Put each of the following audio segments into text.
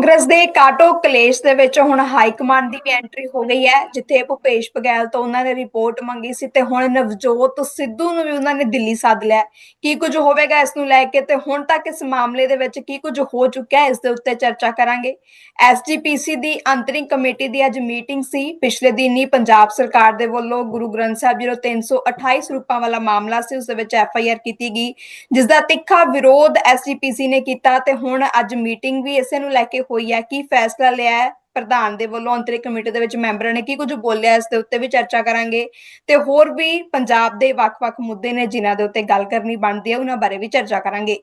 ਕਾਂਗਰਸ ਦੇ ਕਾਟੋ ਕਲੇਸ਼ ਦੇ ਵਿੱਚ ਹੁਣ ਹਾਈ ਕਮਾਂਡ ਦੀ ਵੀ ਐਂਟਰੀ ਹੋ ਗਈ ਹੈ, ਜਿੱਥੇ ਭੁਪੇਸ਼ ਬਘੇਲ ਤੋਂ ਉਹਨਾਂ ਨੇ ਰਿਪੋਰਟ ਮੰਗੀ ਸੀ ਤੇ ਹੁਣ ਨਵਜੋਤ ਸਿੱਧੂ ਨੂੰ ਵੀ ਉਹਨਾਂ ਨੇ ਦਿੱਲੀ ਸੱਦ ਲਿਆ ਕੀ ਕੁਝ ਹੋਵੇਗਾ ਇਸ ਨੂੰ ਲੈ ਕੇ ਤੇ ਹੁਣ ਤੱਕ ਇਸ ਮਾਮਲੇ ਦੇ ਵਿੱਚ ਕੀ ਕੁਝ ਹੋ ਚੁੱਕਿਆ ਹੈ, ਇਸ ਦੇ ਉੱਤੇ ਚਰਚਾ ਕਰਾਂਗੇ। ਐਸਜੀਪੀਸੀ ਦੀ ਅੰਤਰਿੰਗ ਕਮੇਟੀ ਦੀ ਅੱਜ ਮੀਟਿੰਗ ਸੀ। ਪਿਛਲੇ ਦਿਨ ਹੀ ਪੰਜਾਬ ਸਰਕਾਰ ਦੇ ਵੱਲੋਂ ਗੁਰੂ ਗ੍ਰੰਥ ਸਾਹਿਬ ਜੀ ਨੂੰ 328 ਸਰੂਪਾਂ ਵਾਲਾ ਮਾਮਲਾ ਸੀ, ਉਸ ਦੇ ਵਿੱਚ ਐਫ ਆਈ ਆਰ ਕੀਤੀ ਗਈ ਜਿਸ ਦਾ ਤਿੱਖਾ ਵਿਰੋਧ ਐਸਜੀਪੀਸੀ ਨੇ ਕੀਤਾ ਤੇ ਹੁਣ ਅੱਜ ਮੀਟਿੰਗ ਵੀ ਇਸੇ ਨੂੰ ਲੈ ਕੇ ਹੋਈ ਹੈ ਕੀ ਫੈਸਲਾ ਲਿਆ ਹੈ ਪ੍ਰਧਾਨ ਦੇ ਵੱਲੋਂ ਅੰਤਰਿਕ ਕਮੇਟੀ ਦੇ ਵਿੱਚ ਮੈਂਬਰਾਂ ਨੇ, ਕੀ ਕੁਝ ਬੋਲਿਆ ਇਸ ਦੇ ਉੱਤੇ ਵੀ ਚਰਚਾ ਕਰਾਂਗੇ। ਤੇ ਹੋਰ ਵੀ ਪੰਜਾਬ ਦੇ ਵੱਖ-ਵੱਖ ਮੁੱਦੇ ਨੇ ਜਿਨ੍ਹਾਂ ਦੇ ਉੱਤੇ ਗੱਲ ਕਰਨੀ ਬਣਦੀ ਹੈ, ਉਹਨਾਂ ਬਾਰੇ ਵੀ ਚਰਚਾ ਕਰਾਂਗੇ।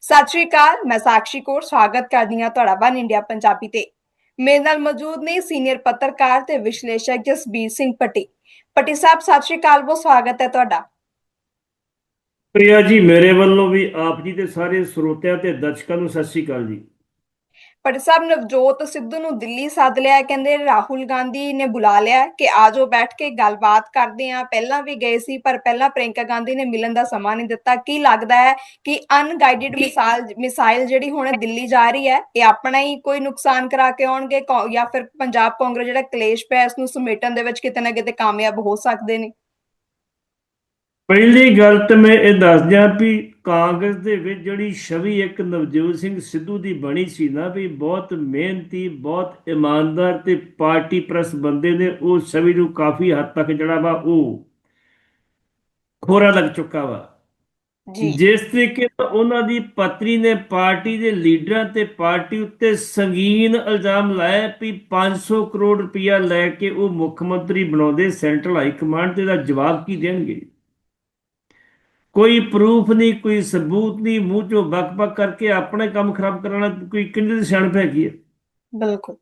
ਸਤਿ ਸ਼੍ਰੀ ਅਕਾਲ, ਮੈਂ ਸਾਕਸ਼ੀ ਕੌਰ, ਸਵਾਗਤ ਕਰਦੀ ਹਾਂ ਤੁਹਾਡਾ ਵਨ ਇੰਡੀਆ ਪੰਜਾਬੀ ਤੇ। ਮੇਰੇ ਨਾਲ ਮੌਜੂਦ ਨੇ ਸੀਨੀਅਰ ਪੱਤਰਕਾਰ ਤੇ ਵਿਸ਼ਲੇਸ਼ਕ ਜਸਬੀਰ ਸਿੰਘ ਪੱਟੀ। ਪੱਟੀ ਸਾਹਿਬ, ਸਤਿ ਸ਼੍ਰੀ ਅਕਾਲ, ਬਹੁਤ ਸਵਾਗਤ ਹੈ ਤੁਹਾਡਾ। ਪ੍ਰਿਆ ਜੀ, ਮੇਰੇ ਵੱਲੋਂ ਵੀ ਆਪ ਜੀ ਦੇ ਸਾਰੇ ਸਰੋਤਿਆਂ ਤੇ ਦਰਸ਼ਕਾਂ ਨੂੰ ਸਤਿ ਸ੍ਰੀ ਅਕਾਲ ਜੀ। ਪੱਟੀ ਸਾਹਿਬ ਨਵਜੋਤ ਸਿੱਧੂ ਨੂੰ ਦਿੱਲੀ ਸੱਦ ਲਿਆ ਕਹਿੰਦੇ ਰਾਹੁਲ ਗਾਂਧੀ ਨੇ ਬੁਲਾ ਲਿਆ ਕਿ ਆਜੋ ਬੈਠ ਕੇ ਗੱਲਬਾਤ ਕਰਦੇ ਆ ਪਹਿਲਾਂ ਵੀ ਗਏ ਸੀ, ਪਰ ਪਹਿਲਾਂ ਪ੍ਰਿੰਕਾ ਗਾਂਧੀ ਨੇ ਮਿਲਣ ਦਾ ਸਮਾਂ ਨਹੀਂ ਦਿੱਤਾ। ਕੀ ਲੱਗਦਾ ਹੈ ਕਿ ਅਨਗਾਈਡਡ ਮਿਸਾਈਲ ਮਿਸਾਈਲ ਜਿਹੜੀ ਹੁਣ ਦਿੱਲੀ ਜਾ ਰਹੀ ਹੈ, ਇਹ ਆਪਣਾ ਹੀ ਕੋਈ ਨੁਕਸਾਨ ਕਰਾ ਕੇ ਆਉਣਗੇ? ਜਾਂ ਫਿਰ ਪੰਜਾਬ ਕਾਂਗਰਸ ਜਿਹੜਾ ਕਲੇਸ਼ ਪਿਆ, ਇਸ ਨੂੰ ਸਮੇਟਣ ਦੇ ਵਿੱਚ ਕਿਤੇ ਨਾ ਕਿਤੇ ਕਾਮਯਾਬ ਹੋ ਸਕਦੇ ਨੇ? ਪਹਿਲੀ ਗੱਲ ਤਾਂ ਮੈਂ ਇਹ ਦੱਸ ਦਿਆਂ ਵੀ ਕਾਂਗਰਸ ਦੇ ਵਿੱਚ ਜਿਹੜੀ ਛਵੀ ਇੱਕ ਨਵਜੋਤ ਸਿੰਘ ਸਿੱਧੂ ਦੀ ਬਣੀ ਸੀ ਨਾ ਵੀ ਬਹੁਤ ਮਿਹਨਤੀ ਬਹੁਤ ਇਮਾਨਦਾਰ ਤੇ ਪਾਰਟੀ ਪ੍ਰਸ ਬੰਦੇ ਨੇ ਉਹ ਛਵੀ ਨੂੰ ਕਾਫੀ ਹੱਦ ਤੱਕ ਜਿਹੜਾ ਵਾ ਉਹ ਖੋਰਾ ਲੱਗ ਚੁੱਕਾ ਵਾ। ਜਿਸ ਤਰੀਕੇ ਨਾਲ ਉਹਨਾਂ ਦੀ ਪਤਨੀ ਨੇ ਪਾਰਟੀ ਦੇ ਲੀਡਰਾਂ ਤੇ ਪਾਰਟੀ ਉੱਤੇ ਸੰਗੀਨ ਇਲਜ਼ਾਮ ਲਾਇਆ ਵੀ 500 ਕਰੋੜ ਰੁਪਇਆ ਲੈ ਕੇ ਉਹ ਮੁੱਖ ਮੰਤਰੀ ਬਣਾਉਂਦੇ ਸੈਂਟਰਲ ਹਾਈ ਕਮਾਂਡ ਤੇ ਦਾ ਜਵਾਬ ਕੀ ਦੇਣਗੇ? ਕੋਈ ਪ੍ਰੂਫ ਨਹੀਂ ਕੋਈ ਸਬੂਤ ਨਹੀਂ ਮੂੰਹ ਚੋਂ ਬਕ-ਬਕ ਕਰਕੇ ਆਪਣੇ ਕੰਮ ਖਰਾਬ ਕਰਾਉਣਾ ਕੋਈ ਕਿੰਨੇ ਦੀ ਸਿਆਣਪ ਹੈਗੀ ਹੈ? ਬਿਲਕੁਲ।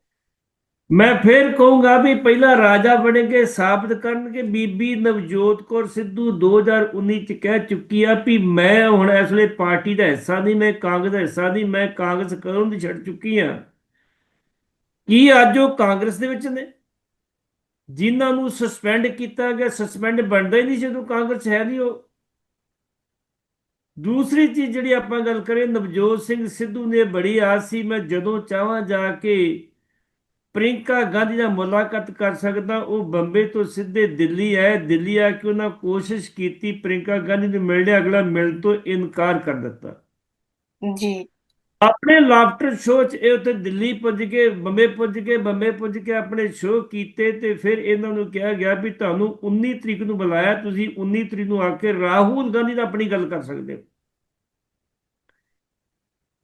ਮੈਂ ਫੇਰ ਕਹੂੰਗਾ ਵੀ ਪਹਿਲਾਂ ਰਾਜਾ ਬਣੇਗੇ ਸਾਬਤ ਕਰਨਗੇ ਬੀਬੀ ਨਵਜੋਤ ਕੌਰ ਸਿੱਧੂ 2019 ਚ ਕਹਿ ਚੁੱਕੀ ਆ ਵੀ ਮੈਂ ਹੁਣ ਇਸ ਵੇਲੇ ਪਾਰਟੀ ਦਾ ਹਿੱਸਾ ਨਹੀਂ ਮੈਂ ਕਾਂਗਰਸ ਦਾ ਹਿੱਸਾ ਨਹੀਂ ਮੈਂ ਕਾਂਗਰਸ ਕਦੋਂ ਦੀ ਛੱਡ ਚੁੱਕੀ ਆ। ਕੀ ਅੱਜ ਉਹ ਕਾਂਗਰਸ ਦੇ ਵਿੱਚ ਨੇ? ਜਿਨ੍ਹਾਂ ਨੂੰ ਸਸਪੈਂਡ ਕੀਤਾ ਗਿਆ ਸਸਪੈਂਡ ਬਣਦਾ ਹੀ ਨਹੀਂ ਜਦੋਂ ਕਾਂਗਰਸ ਹੈ ਨਹੀਂ ਉਹ। ਦੂਸਰੀ ਚੀਜ਼ ਜਿਹੜੀ ਆਪਾਂ ਗੱਲ ਕਰੀਏ, ਨਵਜੋਤ ਸਿੰਘ ਸਿੱਧੂ ਨੇ ਬੜੀ ਆਸ ਸੀ, ਮੈਂ ਜਦੋਂ ਚਾਹਾਂ ਜਾ ਕੇ ਪ੍ਰਿੰਕਾ ਗਾਂਧੀ ਨਾਲ ਮੁਲਾਕਾਤ ਕਰ ਸਕਦਾ, ਉਹ ਬੰਬੇ ਤੋਂ ਸਿੱਧੇ ਦਿੱਲੀ ਆਏ। ਦਿੱਲੀ ਆ ਕੇ ਉਹਨਾਂ ਕੋਸ਼ਿਸ਼ ਕੀਤੀ ਪ੍ਰਿੰਕਾ ਗਾਂਧੀ ਨੂੰ ਮਿਲਣੇ ਅਗਲਾ ਮਿਲਣ ਤੋਂ ਇਨਕਾਰ ਕਰ ਦਿੱਤਾ। ਜੀ। ਆਪਣੇ ਲਾਫਟਰ ਸ਼ੋਅ 'ਚ ਇਹ ਉੱਥੇ ਦਿੱਲੀ ਪੁੱਜ ਕੇ, ਬੰਬੇ ਪੁੱਜ ਕੇ, ਬੰਬੇ ਪੁੱਜ ਕੇ ਆਪਣੇ ਸ਼ੋਅ ਕੀਤੇ ਤੇ ਫਿਰ ਇਹਨਾਂ ਨੂੰ ਕਿਹਾ ਗਿਆ ਵੀ ਤੁਹਾਨੂੰ 19 ਤਰੀਕ ਨੂੰ ਬੁਲਾਇਆ, ਤੁਸੀਂ 19 ਤਰੀਕ ਨੂੰ ਆ ਕੇ ਰਾਹੁਲ ਗਾਂਧੀ ਨਾਲ ਆਪਣੀ ਗੱਲ ਕਰ ਸਕਦੇ ਹੋ।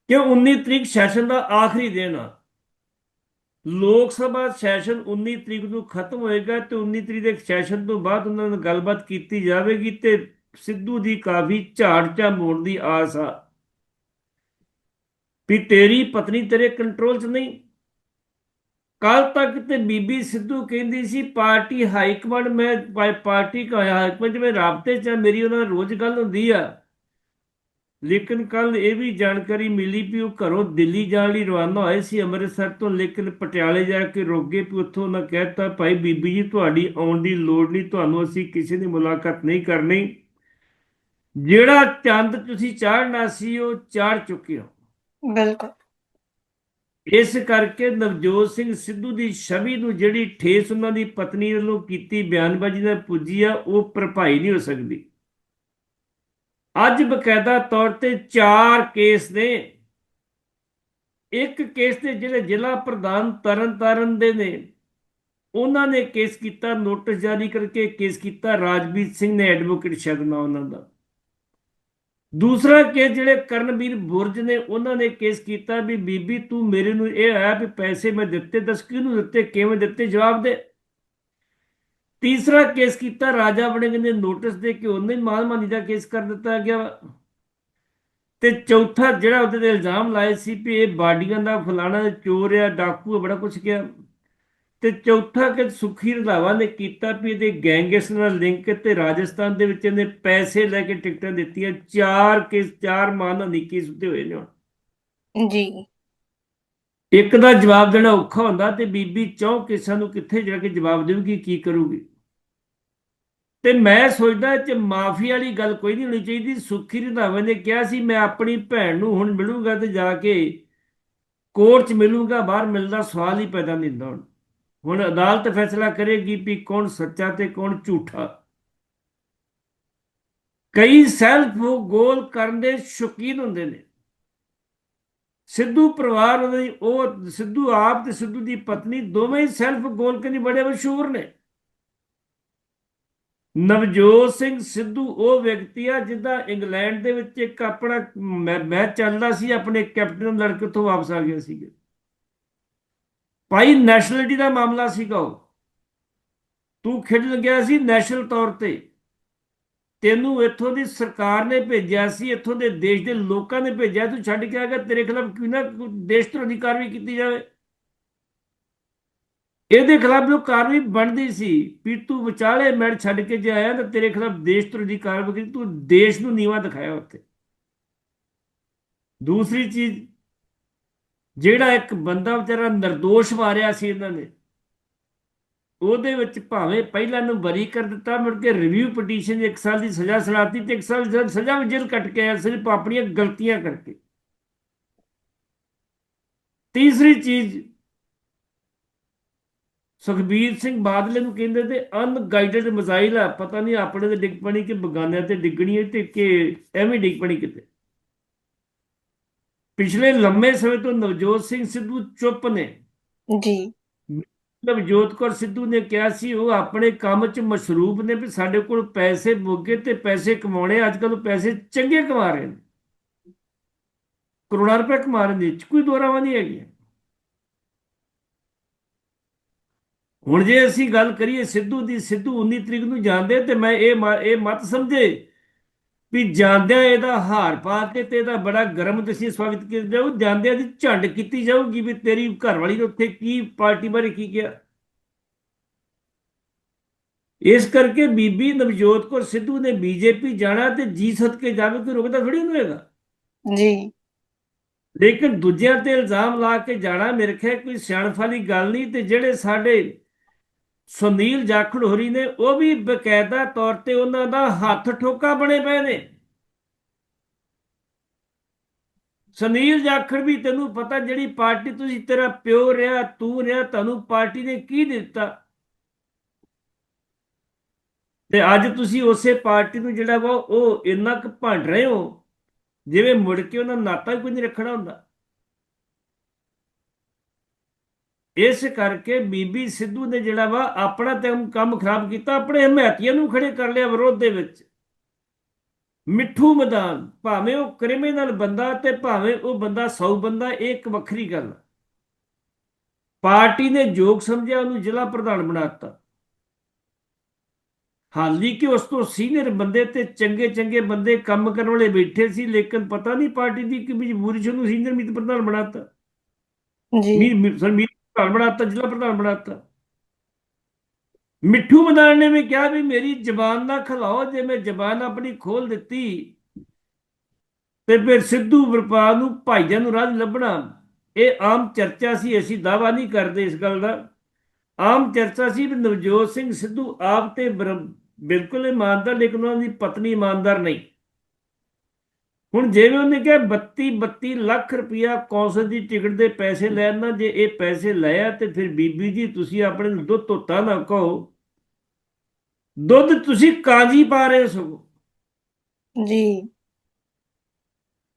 ਕਿ 19 ਤਰੀਕ ਸੈਸ਼ਨ ਦਾ ਆਖਰੀ ਦਿਨ ਆ? ਲੋਕ ਸਭਾ ਸੈਸ਼ਨ 19 ਤਰੀਕ ਨੂੰ ਖਤਮ ਹੋਏਗਾ ਤੇ 19 ਤਰੀਕ ਦੇ ਸੈਸ਼ਨ ਤੋਂ ਬਾਅਦ ਉਹਨਾਂ ਨਾਲ ਗੱਲਬਾਤ ਕੀਤੀ ਜਾਵੇਗੀ ਤੇ ਸਿੱਧੂ ਦੀ ਕਾਫੀ ਝਾੜ ਝਾ ਮੋੜ ਦੀ ਆਸ ਆ। ਵੀ ਤੇਰੀ ਪਤਨੀ ਤੇਰੇ ਕੰਟਰੋਲ 'ਚ ਨਹੀਂ। ਕੱਲ ਤੱਕ ਤੇ ਬੀਬੀ ਸਿੱਧੂ ਕਹਿੰਦੀ ਸੀ ਪਾਰਟੀ ਹਾਈ ਕਮਾਂਡ ਮੈਂ ਪਾਰਟੀ ਕਾ ਹਾਈ ਕਮਾਂਡ ਮੈਂ ਰਾਬਤੇ 'ਚ ਆ, ਮੇਰੀ ਉਹਨਾਂ ਨਾਲ ਰੋਜ਼ ਗੱਲ ਹੁੰਦੀ ਆ। ਲੇਕਿਨ ਕੱਲ ਇਹ ਵੀ ਜਾਣਕਾਰੀ ਮਿਲੀ ਵੀ ਉਹ ਘਰੋਂ ਦਿੱਲੀ ਜਾਣ ਲਈ ਰਵਾਨਾ ਹੋਏ ਸੀ ਅੰਮ੍ਰਿਤਸਰ ਤੋਂ ਲੇਕਿਨ ਪਟਿਆਲੇ ਜਾ ਕੇ ਰੁਕ ਗਏ ਵੀ ਉੱਥੋਂ ਉਹਨਾਂ ਕਹਿਤਾ ਭਾਈ ਬੀਬੀ ਜੀ ਤੁਹਾਡੀ ਆਉਣ ਦੀ ਲੋੜ ਨਹੀਂ ਤੁਹਾਨੂੰ ਅਸੀਂ ਕਿਸੇ ਦੀ ਮੁਲਾਕਾਤ ਨਹੀਂ ਕਰਨੀ। ਜਿਹੜਾ ਚੰਦ ਤੁਸੀਂ ਚਾੜਨਾ ਸੀ ਉਹ ਚਾੜ ਚੁੱਕੇ ਹੋ। ਬਿਲਕੁਲ। ਇਸ ਕਰਕੇ ਨਵਜੋਤ ਸਿੰਘ ਸਿੱਧੂ ਦੀ ਛਵੀ ਨੂੰ ਜਿਹੜੀ ਠੇਸ ਉਹਨਾਂ ਦੀ ਪਤਨੀ ਵੱਲੋਂ ਕੀਤੀ ਬਿਆਨਬਾਜ਼ੀ ਨਾਲ ਪੁੱਜੀ ਆ, ਉਹ ਭਰਪਾਈ ਨਹੀਂ ਹੋ ਸਕਦੀ। ਅੱਜ ਬਕਾਇਦਾ ਤੌਰ ਤੇ ਚਾਰ ਕੇਸ ਨੇ। ਇੱਕ ਕੇਸ ਦੇ ਜਿਹੜੇ ਜ਼ਿਲ੍ਹਾ ਪ੍ਰਧਾਨ ਤਰਨਤਾਰਨ ਦੇ ਨੇ, ਉਹਨਾਂ ਨੇ ਕੇਸ ਕੀਤਾ, ਨੋਟਿਸ ਜਾਰੀ ਕਰਕੇ ਕੇਸ ਕੀਤਾ, ਰਾਜਵੀਰ ਸਿੰਘ ਨੇ ਐਡਵੋਕੇਟ ਸ਼ਗਨਾ ਉਹਨਾਂ ਦਾ। ਦੂਸਰਾ ਕੇਸ ਜਿਹੜੇ ਕਰਨਵੀਰ ਬੁਰਜ ਨੇ, ਉਹਨਾਂ ਨੇ ਕੇਸ ਕੀਤਾ ਵੀ, ਬੀਬੀ ਤੂੰ ਮੇਰੇ ਨੂੰ ਇਹ ਆਇਆ ਵੀ ਪੈਸੇ ਮੈਂ ਦਿੱਤੇ, ਦੱਸ ਕਿਹਨੂੰ ਦਿੱਤੇ, ਕਿਵੇਂ ਦਿੱਤੇ, ਜਵਾਬ ਦੇ ਤੀਸਰਾ ਕੇਸ ਕੀਤਾ, ਰਾਜਾ ਵੜਿੰਗ ਨੇ ਨੋਟਿਸ ਦੇ ਕੇ ਉਹਨੇ ਮਾਲਮਾਨੀ ਦਾ ਕੇਸ ਕਰ ਦਿੱਤਾ ਗਿਆ ਵਾ। ਤੇ ਚੌਥਾ ਜਿਹੜਾ ਉਹਦੇ ਤੇ ਇਲਜ਼ਾਮ ਲਾਏ ਸੀ ਵੀ ਇਹ ਬਾਡੀਆਂ ਦਾ ਫਲਾਣਾ ਚੋਰ ਆ, ਡਾਕੂ ਆ, ਬੜਾ ਕੁਝ ਕਿਹਾ ਤੇ ਚੌਥਾ ਕਿ ਸੁਖੀ ਰੰਧਾਵਾ ਨੇ ਕੀਤਾ ਵੀ ਇਹਦੇ ਗੈਂਗਸ ਨਾਲ ਲਿੰਕ ਤੇ ਰਾਜਸਥਾਨ ਦੇ ਵਿੱਚ ਇਹਨੇ ਪੈਸੇ ਲੈ ਕੇ ਟਿਕਟਾਂ ਦਿੱਤੀਆਂ। ਚਾਰ ਕੇਸ ਚਾਰ ਮਾਨਹਾਨੀ ਕੇਸ ਉੱਤੇ ਹੋਏ ਨੇ ਜੀ। ਇੱਕ ਦਾ ਜਵਾਬ ਦੇਣਾ ਔਖਾ ਹੁੰਦਾ ਤੇ ਬੀਬੀ ਚੌਂ ਕੇਸਾਂ ਨੂੰ ਕਿੱਥੇ ਜਾ ਕੇ ਜਵਾਬ ਦੇਊਗੀ ਕੀ ਕਰੂਗੀ? ਤੇ ਮੈਂ ਸੋਚਦਾ ਚ ਮਾਫੀ ਵਾਲੀ ਗੱਲ ਕੋਈ ਨਹੀਂ ਹੋਣੀ ਚਾਹੀਦੀ। ਸੁਖੀ ਰੰਧਾਵਾ ਨੇ ਕਿਹਾ ਸੀ ਮੈਂ ਆਪਣੀ ਭੈਣ ਨੂੰ ਹੁਣ ਮਿਲੂੰਗਾ ਤੇ ਜਾ ਕੇ ਕੋਰਟ 'ਚ ਮਿਲੂਗਾ ਬਾਹਰ ਮਿਲਦਾ ਸਵਾਲ ਹੀ ਪੈਦਾ ਨਹੀਂ ਹੁੰਦਾ ਹੁਣ। ਹੁਣ ਅਦਾਲਤ ਫੈਸਲਾ ਕਰੇਗੀ ਵੀ ਕੌਣ ਸੱਚਾ ਤੇ ਕੌਣ ਝੂਠਾ। ਕਈ ਸੈਲਫ ਗੋਲ ਕਰਨ ਦੇ ਸ਼ੌਕੀਨ ਹੁੰਦੇ ਨੇ। ਸਿੱਧੂ ਪਰਿਵਾਰ ਉਹ ਸਿੱਧੂ ਆਪ ਤੇ ਸਿੱਧੂ ਦੀ ਪਤਨੀ ਦੋਵੇਂ ਹੀ ਸੈਲਫ ਗੋਲ ਕਰਨੀ ਬੜੇ ਮਸ਼ਹੂਰ ਨੇ। ਨਵਜੋਤ ਸਿੰਘ ਸਿੱਧੂ ਉਹ ਵਿਅਕਤੀ ਆ ਜਿਹਦਾ ਇੰਗਲੈਂਡ ਦੇ ਵਿੱਚ ਇੱਕ ਆਪਣਾ ਮੈ- ਮੈਚ ਚੱਲਦਾ ਸੀ, ਆਪਣੇ ਕੈਪਟਨ ਲੜਕੇ ਤੋਂ ਵਾਪਸ ਆ ਗਿਆ ਸੀਗਾ। ਭਾਈ ਨੈਸ਼ਨਲਿਟੀ ਦਾ ਮਾਮਲਾ ਸੀਗਾ ਉਹ। ਤੂੰ ਖੇਡਣ ਗਿਆ ਸੀ ਨੈਸ਼ਨਲ ਤੌਰ ਤੇ। ਤੈਨੂੰ ਇੱਥੋਂ ਦੀ ਸਰਕਾਰ ਨੇ ਭੇਜਿਆ ਸੀ, ਇੱਥੋਂ ਦੇ ਦੇਸ਼ ਦੇ ਲੋਕਾਂ ਨੇ ਭੇਜਿਆ, ਤੂੰ ਛੱਡ ਕੇ ਆ ਗਿਆ, ਤੇਰੇ ਖਿਲਾਫ ਕਿਉਂ ਨਾ ਦੇਸ਼ ਧਰੋਹੀ ਕਾਰਵਾਈ ਕੀਤੀ ਜਾਵੇ। ਇਹਦੇ ਖਿਲਾਫ ਜੋ ਕਾਰਵਾਈ ਬਣਦੀ ਸੀ, ਵੀ ਤੂੰ ਵਿਚਾਲੇ ਮੈਚ ਛੱਡ ਕੇ ਜੇ ਆਇਆ ਤਾਂ ਤੇਰੇ ਖਿਲਾਫ ਦੇਸ਼ ਧਰੋਹੀ ਕਾਰਵਾਈ ਕੀਤੀ, ਤੂੰ ਦੇਸ਼ ਨੂੰ ਨੀਵਾ ਦਿਖਾਇਆ ਉੱਥੇ। ਦੂਸਰੀ ਚੀਜ਼ ਜਿਹੜਾ ਇੱਕ ਬੰਦਾ ਵਿਚਾਰਾ ਨਿਰਦੋਸ਼ ਮਾਰਿਆ ਸੀ ਇਹਨਾਂ ਨੇ, ਉਹਦੇ ਵਿੱਚ ਭਾਵੇਂ ਪਹਿਲਾਂ ਨੂੰ ਬਰੀ ਕਰ ਦਿੱਤਾ, ਮੁੜ ਕੇ ਰਿਵਿਊ ਪਟੀਸ਼ਨ 1 ਸਾਲ ਦੀ ਸਜ਼ਾ ਸੁਣਾਤੀ ਤੇ 1 ਸਾਲ ਦੀ ਸਜ਼ਾ ਵੀ ਜੇਲ੍ਹ ਕੱਟ ਕੇ ਆਇਆ ਸਿਰਫ ਆਪਣੀਆਂ ਗਲਤੀਆਂ ਕਰਕੇ। ਤੀਸਰੀ ਚੀਜ਼, ਸੁਖਬੀਰ ਸਿੰਘ ਬਾਦਲ ਨੂੰ ਕਹਿੰਦੇ ਤੇ ਅਨਗਾਈਡਡ ਮਜ਼ਾਈਲ ਆ ਪਤਾ ਨਹੀਂ ਆਪਣੇ ਤੇ ਡਿੱਗ ਪਣੀ ਕਿ ਬਗਾਨਿਆਂ ਤੇ ਡਿੱਗਣੀ ਹੈ ਤੇ ਕਿ ਐਵੇਂ ਡਿੱਗ ਪਣੀ ਕਿਤੇ। ਪਿਛਲੇ ਲੰਮੇ ਸਮੇਂ ਤੋਂ ਨਵਜੋਤ ਸਿੰਘ ਸਿੱਧੂ ਚੁੱਪ ਨੇ। ਜੀ। ਨਵਜੋਤ ਕੌਰ ਸਿੱਧੂ ਨੇ ਕਿਹਾ ਸੀ ਉਹ ਆਪਣੇ ਕੰਮ 'ਚ ਮਸ਼ਰੂਫ ਨੇ ਵੀ ਸਾਡੇ ਕੋਲ ਪੈਸੇ ਮੁੱਗੇ ਤੇ ਪੈਸੇ ਕਮਾਉਣੇ ਅੱਜ ਕੱਲ੍ਹ ਉਹ ਪੈਸੇ ਚੰਗੇ ਕਮਾ ਰਹੇ ਨੇ। ਕਰੋੜਾਂ ਰੁਪਏ ਕਮਾ ਰਹੇ ਨੇ ਕੋਈ ਦੋਰਾਵਾ ਨਹੀਂ ਹੈਗੀ ਹੁਣ ਜੇ ਅਸੀਂ ਗੱਲ ਕਰੀਏ ਸਿੱਧੂ ਦੀ ਸਿੱਧੂ 19 ਤਰੀਕ ਨੂੰ ਜਾਂਦੇ ਤੇ ਮੈਂ ਇਹ ਇਹ ਮਤ ਸਮਝੇ ਵੀ ਜਾਂਦਿਆਂ ਇਹਦਾ ਹਾਰ ਪਾ ਕੇ ਤੇ ਇਹਦਾ ਬੜਾ ਗਰਮ ਦਸੀ ਸਵਾਗਤ ਕੀਤਾ ਜਾਊ ਜਾਂਦਿਆਂ ਦੀ ਝੰਡ ਕੀਤੀ ਜਾਊਗੀ ਵੀ ਤੇਰੀ ਘਰਵਾਲੀ ਨੇ ਉੱਥੇ ਕੀ ਪਾਰਟੀ ਬਾਰੇ ਕੀ ਕਿਹਾ। ਇਸ ਕਰਕੇ ਬੀਬੀ ਨਵਜੋਤ ਕੌਰ ਸਿੱਧੂ ਨੇ ਬੀਜੇਪੀ ਜਾਣਾ ਤੇ ਜੀ ਸੱਦ ਕੇ ਜਾਵੇ ਕੋਈ ਰੁਕਦਾ ਥੋੜੀ ਨਹੀਂ ਹੋਏਗਾ ਜੀ। ਲੇਕਿਨ ਦੂਜਿਆਂ ਤੇ ਇਲਜ਼ਾਮ ਲਾ ਕੇ ਜਾਣਾ ਮੇਰੇ ਖਿਆਲ ਕੋਈ ਸਿਆਣਪ ਵਾਲੀ ਗੱਲ ਨਹੀਂ ਤੇ ਜਿਹੜੇ ਸਾਡੇ ਸੁਨੀਲ ਜਾਖੜ ਹੋਰੀ ਨੇ ਉਹ ਵੀ ਬਕਾਇਦਾ ਤੌਰ ਤੇ ਉਹਨਾਂ ਦਾ ਹੱਥ ਠੋਕਾ ਬਣੇ ਪਏ ਨੇ। ਸੁਨੀਲ ਜਾਖੜ ਵੀ ਤੈਨੂੰ ਪਤਾ ਜਿਹੜੀ ਪਾਰਟੀ ਤੁਸੀਂ ਤੇਰਾ ਪਿਓ ਰਿਹਾ, ਤੂੰ ਰਿਹਾ, ਤੁਹਾਨੂੰ ਪਾਰਟੀ ਨੇ ਕੀ ਦਿੱਤਾ? ਤੇ ਅੱਜ ਤੁਸੀਂ ਉਸੇ ਪਾਰਟੀ ਨੂੰ ਜਿਹੜਾ ਵਾ ਉਹ ਇੰਨਾ ਕੁ ਭੰਡ ਰਹੇ ਹੋ, ਜਿਵੇਂ ਮੁੜ ਕੇ ਉਹਨਾਂ ਨਾਤਾ ਹੀ ਕੋਈ ਨਹੀਂ ਰੱਖਣਾ ਹੁੰਦਾ। ਇਸ ਕਰਕੇ ਬੀਬੀ ਸਿੱਧੂ ਨੇ ਜਿਹੜਾ ਵਾ ਆਪਣਾ ਤੇ ਕੰਮ ਖਰਾਬ ਕੀਤਾ ਆਪਣੇ ਹਮਾਇਤੀਆਂ ਨੂੰ ਖੜੇ ਕਰ ਲਿਆ ਵਿਰੋਧ ਦੇ ਵਿੱਚ। ਮਿੱਠੂ ਮੈਦਾਨ ਭਾਵੇਂ ਉਹ ਕ੍ਰਿਮੀਨਲ ਬੰਦਾ ਤੇ ਭਾਵੇਂ ਉਹ ਬੰਦਾ ਸੌ ਬੰਦਾ ਇਹ ਇੱਕ ਵੱਖਰੀ ਗੱਲ। ਪਾਰਟੀ ਨੇ ਜੋਗ ਸਮਝਿਆ ਉਹਨੂੰ ਜ਼ਿਲ੍ਹਾ ਪ੍ਰਧਾਨ ਬਣਾਤਾ ਹਾਲੀ ਕਿ ਉਸ ਤੋਂ ਸੀਨੀਅਰ ਬੰਦੇ ਤੇ ਚੰਗੇ ਚੰਗੇ ਬੰਦੇ ਕੰਮ ਕਰਨ ਵਾਲੇ ਬੈਠੇ ਸੀ ਲੇਕਿਨ ਪਤਾ ਨਹੀਂ ਪਾਰਟੀ ਦੀ ਕਿ ਮਜਬੂਰੀ ਚ ਉਹਨੂੰ ਸੀਨੀਅਰ ਮੀਤ ਪ੍ਰਧਾਨ ਬਣਾਤਾ ਜੀ। ਮੀਰ ਸਰ ਮੀਰ ਪ੍ਰਧਾਨ ਬਣਾਤਾ, ਜ਼ਿਲ੍ਹਾ ਪ੍ਰਧਾਨ ਬਣਾਤਾ। ਮਿੱਠੂ ਮਦਾਨ ਨੇ ਵੀ ਕਿਹਾ ਵੀ ਮੇਰੀ ਜ਼ਬਾਨ ਨਾ ਖਲਾਓ, ਜੇ ਮੈਂ ਜ਼ਬਾਨ ਆਪਣੀ ਖੋਲ ਦਿੱਤੀ ਤੇ ਫਿਰ ਸਿੱਧੂ ਵਰਪਾ ਨੂੰ ਭਾਈਜਾਨ ਨੂੰ ਰਾਹ ਲੱਭਣਾ। ਇਹ ਆਮ ਚਰਚਾ ਸੀ, ਅਸੀਂ ਦਾਵਾ ਨਹੀਂ ਕਰਦੇ ਇਸ ਗੱਲ ਦਾ। ਆਮ ਚਰਚਾ ਸੀ ਵੀ ਨਵਜੋਤ ਸਿੰਘ ਸਿੱਧੂ ਆਪ ਤੇ ਬਿਲਕੁਲ ਇਮਾਨਦਾਰ, ਲੇਕਿਨ ਉਹਨਾਂ ਦੀ ਪਤਨੀ ਇਮਾਨਦਾਰ ਨਹੀਂ। ਹੁਣ ਜਿਵੇਂ ਉਹਨੇ ਕਿਹਾ 32 32 ਲੱਖ ਰੁਪਇਆ ਕੌਂਸਲ ਦੀ ਟਿਕਟ ਦੇ ਪੈਸੇ ਲੈਣ ਨਾ ਜੇ ਇਹ ਪੈਸੇ ਲਿਆ ਤੇ ਫਿਰ ਬੀਬੀ ਜੀ ਤੁਸੀਂ ਆਪਣੇ ਨੂੰ ਦੁੱਧ ਧੋਤਾ ਨਾ ਕਹੋ। ਦੁੱਧ ਤੁਸੀਂ ਕਾਂਜੀ ਪਾ ਰਹੇ ਸਗੋ। ਜੀ।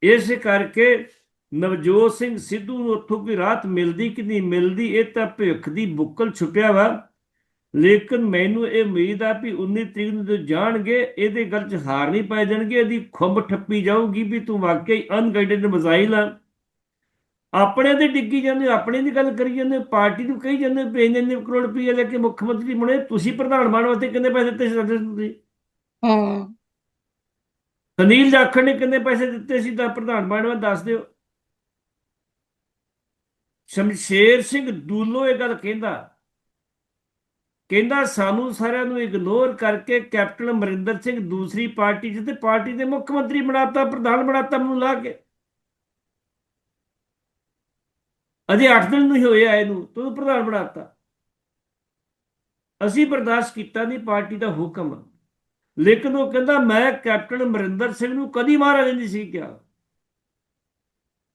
ਇਸ ਕਰਕੇ ਨਵਜੋਤ ਸਿੰਘ ਸਿੱਧੂ ਨੂੰ ਉੱਥੋਂ ਕੋਈ ਰਾਹਤ ਮਿਲਦੀ ਕਿ ਨਹੀਂ ਮਿਲਦੀ ਇਹ ਤਾਂ ਭਵਿੱਖ ਦੀ ਬੁੱਕਲ ਛੁਪਿਆ ਵਾ। ਲੇਕਿਨ ਮੈਨੂੰ ਇਹ ਉਮੀਦ ਆ ਵੀ 19 ਤਰੀਕ ਨੂੰ ਜਦੋਂ ਜਾਣਗੇ ਇਹਦੇ ਗੱਲ 'ਚ ਹਾਰ ਨਹੀਂ ਪਾਏ ਜਾਣਗੇ ਇਹਦੀ ਖੁੰਬ ਠੱਪੀ ਜਾਊਗੀ ਵੀ ਤੂੰ ਵਾਕਈ ਅਨਗਾਈਡਡ ਮਜ਼ਾਈਲ ਆ। ਆਪਣੇ ਤੇ ਡਿੱਗੀ ਜਾਂਦੇ ਆਪਣੇ ਦੀ ਗੱਲ ਕਰੀ ਜਾਂਦੇ ਪਾਰਟੀ ਨੂੰ ਕਹੀ ਜਾਂਦੇ ਵੀ ਇੰਨੇ ਇੰਨੇ ਕਰੋੜ ਰੁਪਏ ਲੈ ਕੇ ਮੁੱਖ ਮੰਤਰੀ ਬਣੇ ਤੁਸੀਂ ਪ੍ਰਧਾਨ ਬਣ ਵਾਸਤੇ ਕਿੰਨੇ ਪੈਸੇ ਦਿੱਤੇ ਸੀ ਤੁਸੀਂ? ਹੂੰ। ਸੁਨੀਲ ਜਾਖੜ ਨੇ ਕਿੰਨੇ ਪੈਸੇ ਦਿੱਤੇ ਸੀ ਤਾਂ ਪ੍ਰਧਾਨ ਬਣਵਾ ਦੱਸ ਦਿਓ। ਸ਼ਮਸ਼ੇਰ ਸਿੰਘ ਦੂਲੋ ਇਹ ਗੱਲ ਕਹਿੰਦਾ ਕਹਿੰਦਾ ਸਾਨੂੰ ਸਾਰਿਆਂ ਨੂੰ ਇਗਨੋਰ ਕਰਕੇ ਕੈਪਟਨ ਅਮਰਿੰਦਰ ਸਿੰਘ ਦੂਸਰੀ ਪਾਰਟੀ 'ਚ ਤੇ ਪਾਰਟੀ ਦੇ ਮੁੱਖ ਮੰਤਰੀ ਬਣਾਤਾ, ਪ੍ਰਧਾਨ ਬਣਾਤਾ ਮੈਨੂੰ ਲਾ ਕੇ। ਅਜੇ 8 ਦਿਨ ਨਹੀਂ ਹੋਏ ਆਏ ਇਹਨੂੰ, ਤੂੰ ਪ੍ਰਧਾਨ ਬਣਾਤਾ। ਅਸੀਂ ਬਰਦਾਸ਼ਤ ਕੀਤਾ ਨਹੀਂ ਪਾਰਟੀ ਦਾ ਹੁਕਮ। ਲੇਕਿਨ ਉਹ ਕਹਿੰਦਾ, ਮੈਂ ਕੈਪਟਨ ਅਮਰਿੰਦਰ ਸਿੰਘ ਨੂੰ ਕਦੀ ਮਾਰਾ ਨਹੀਂ ਸੀ ਕਿਹਾ।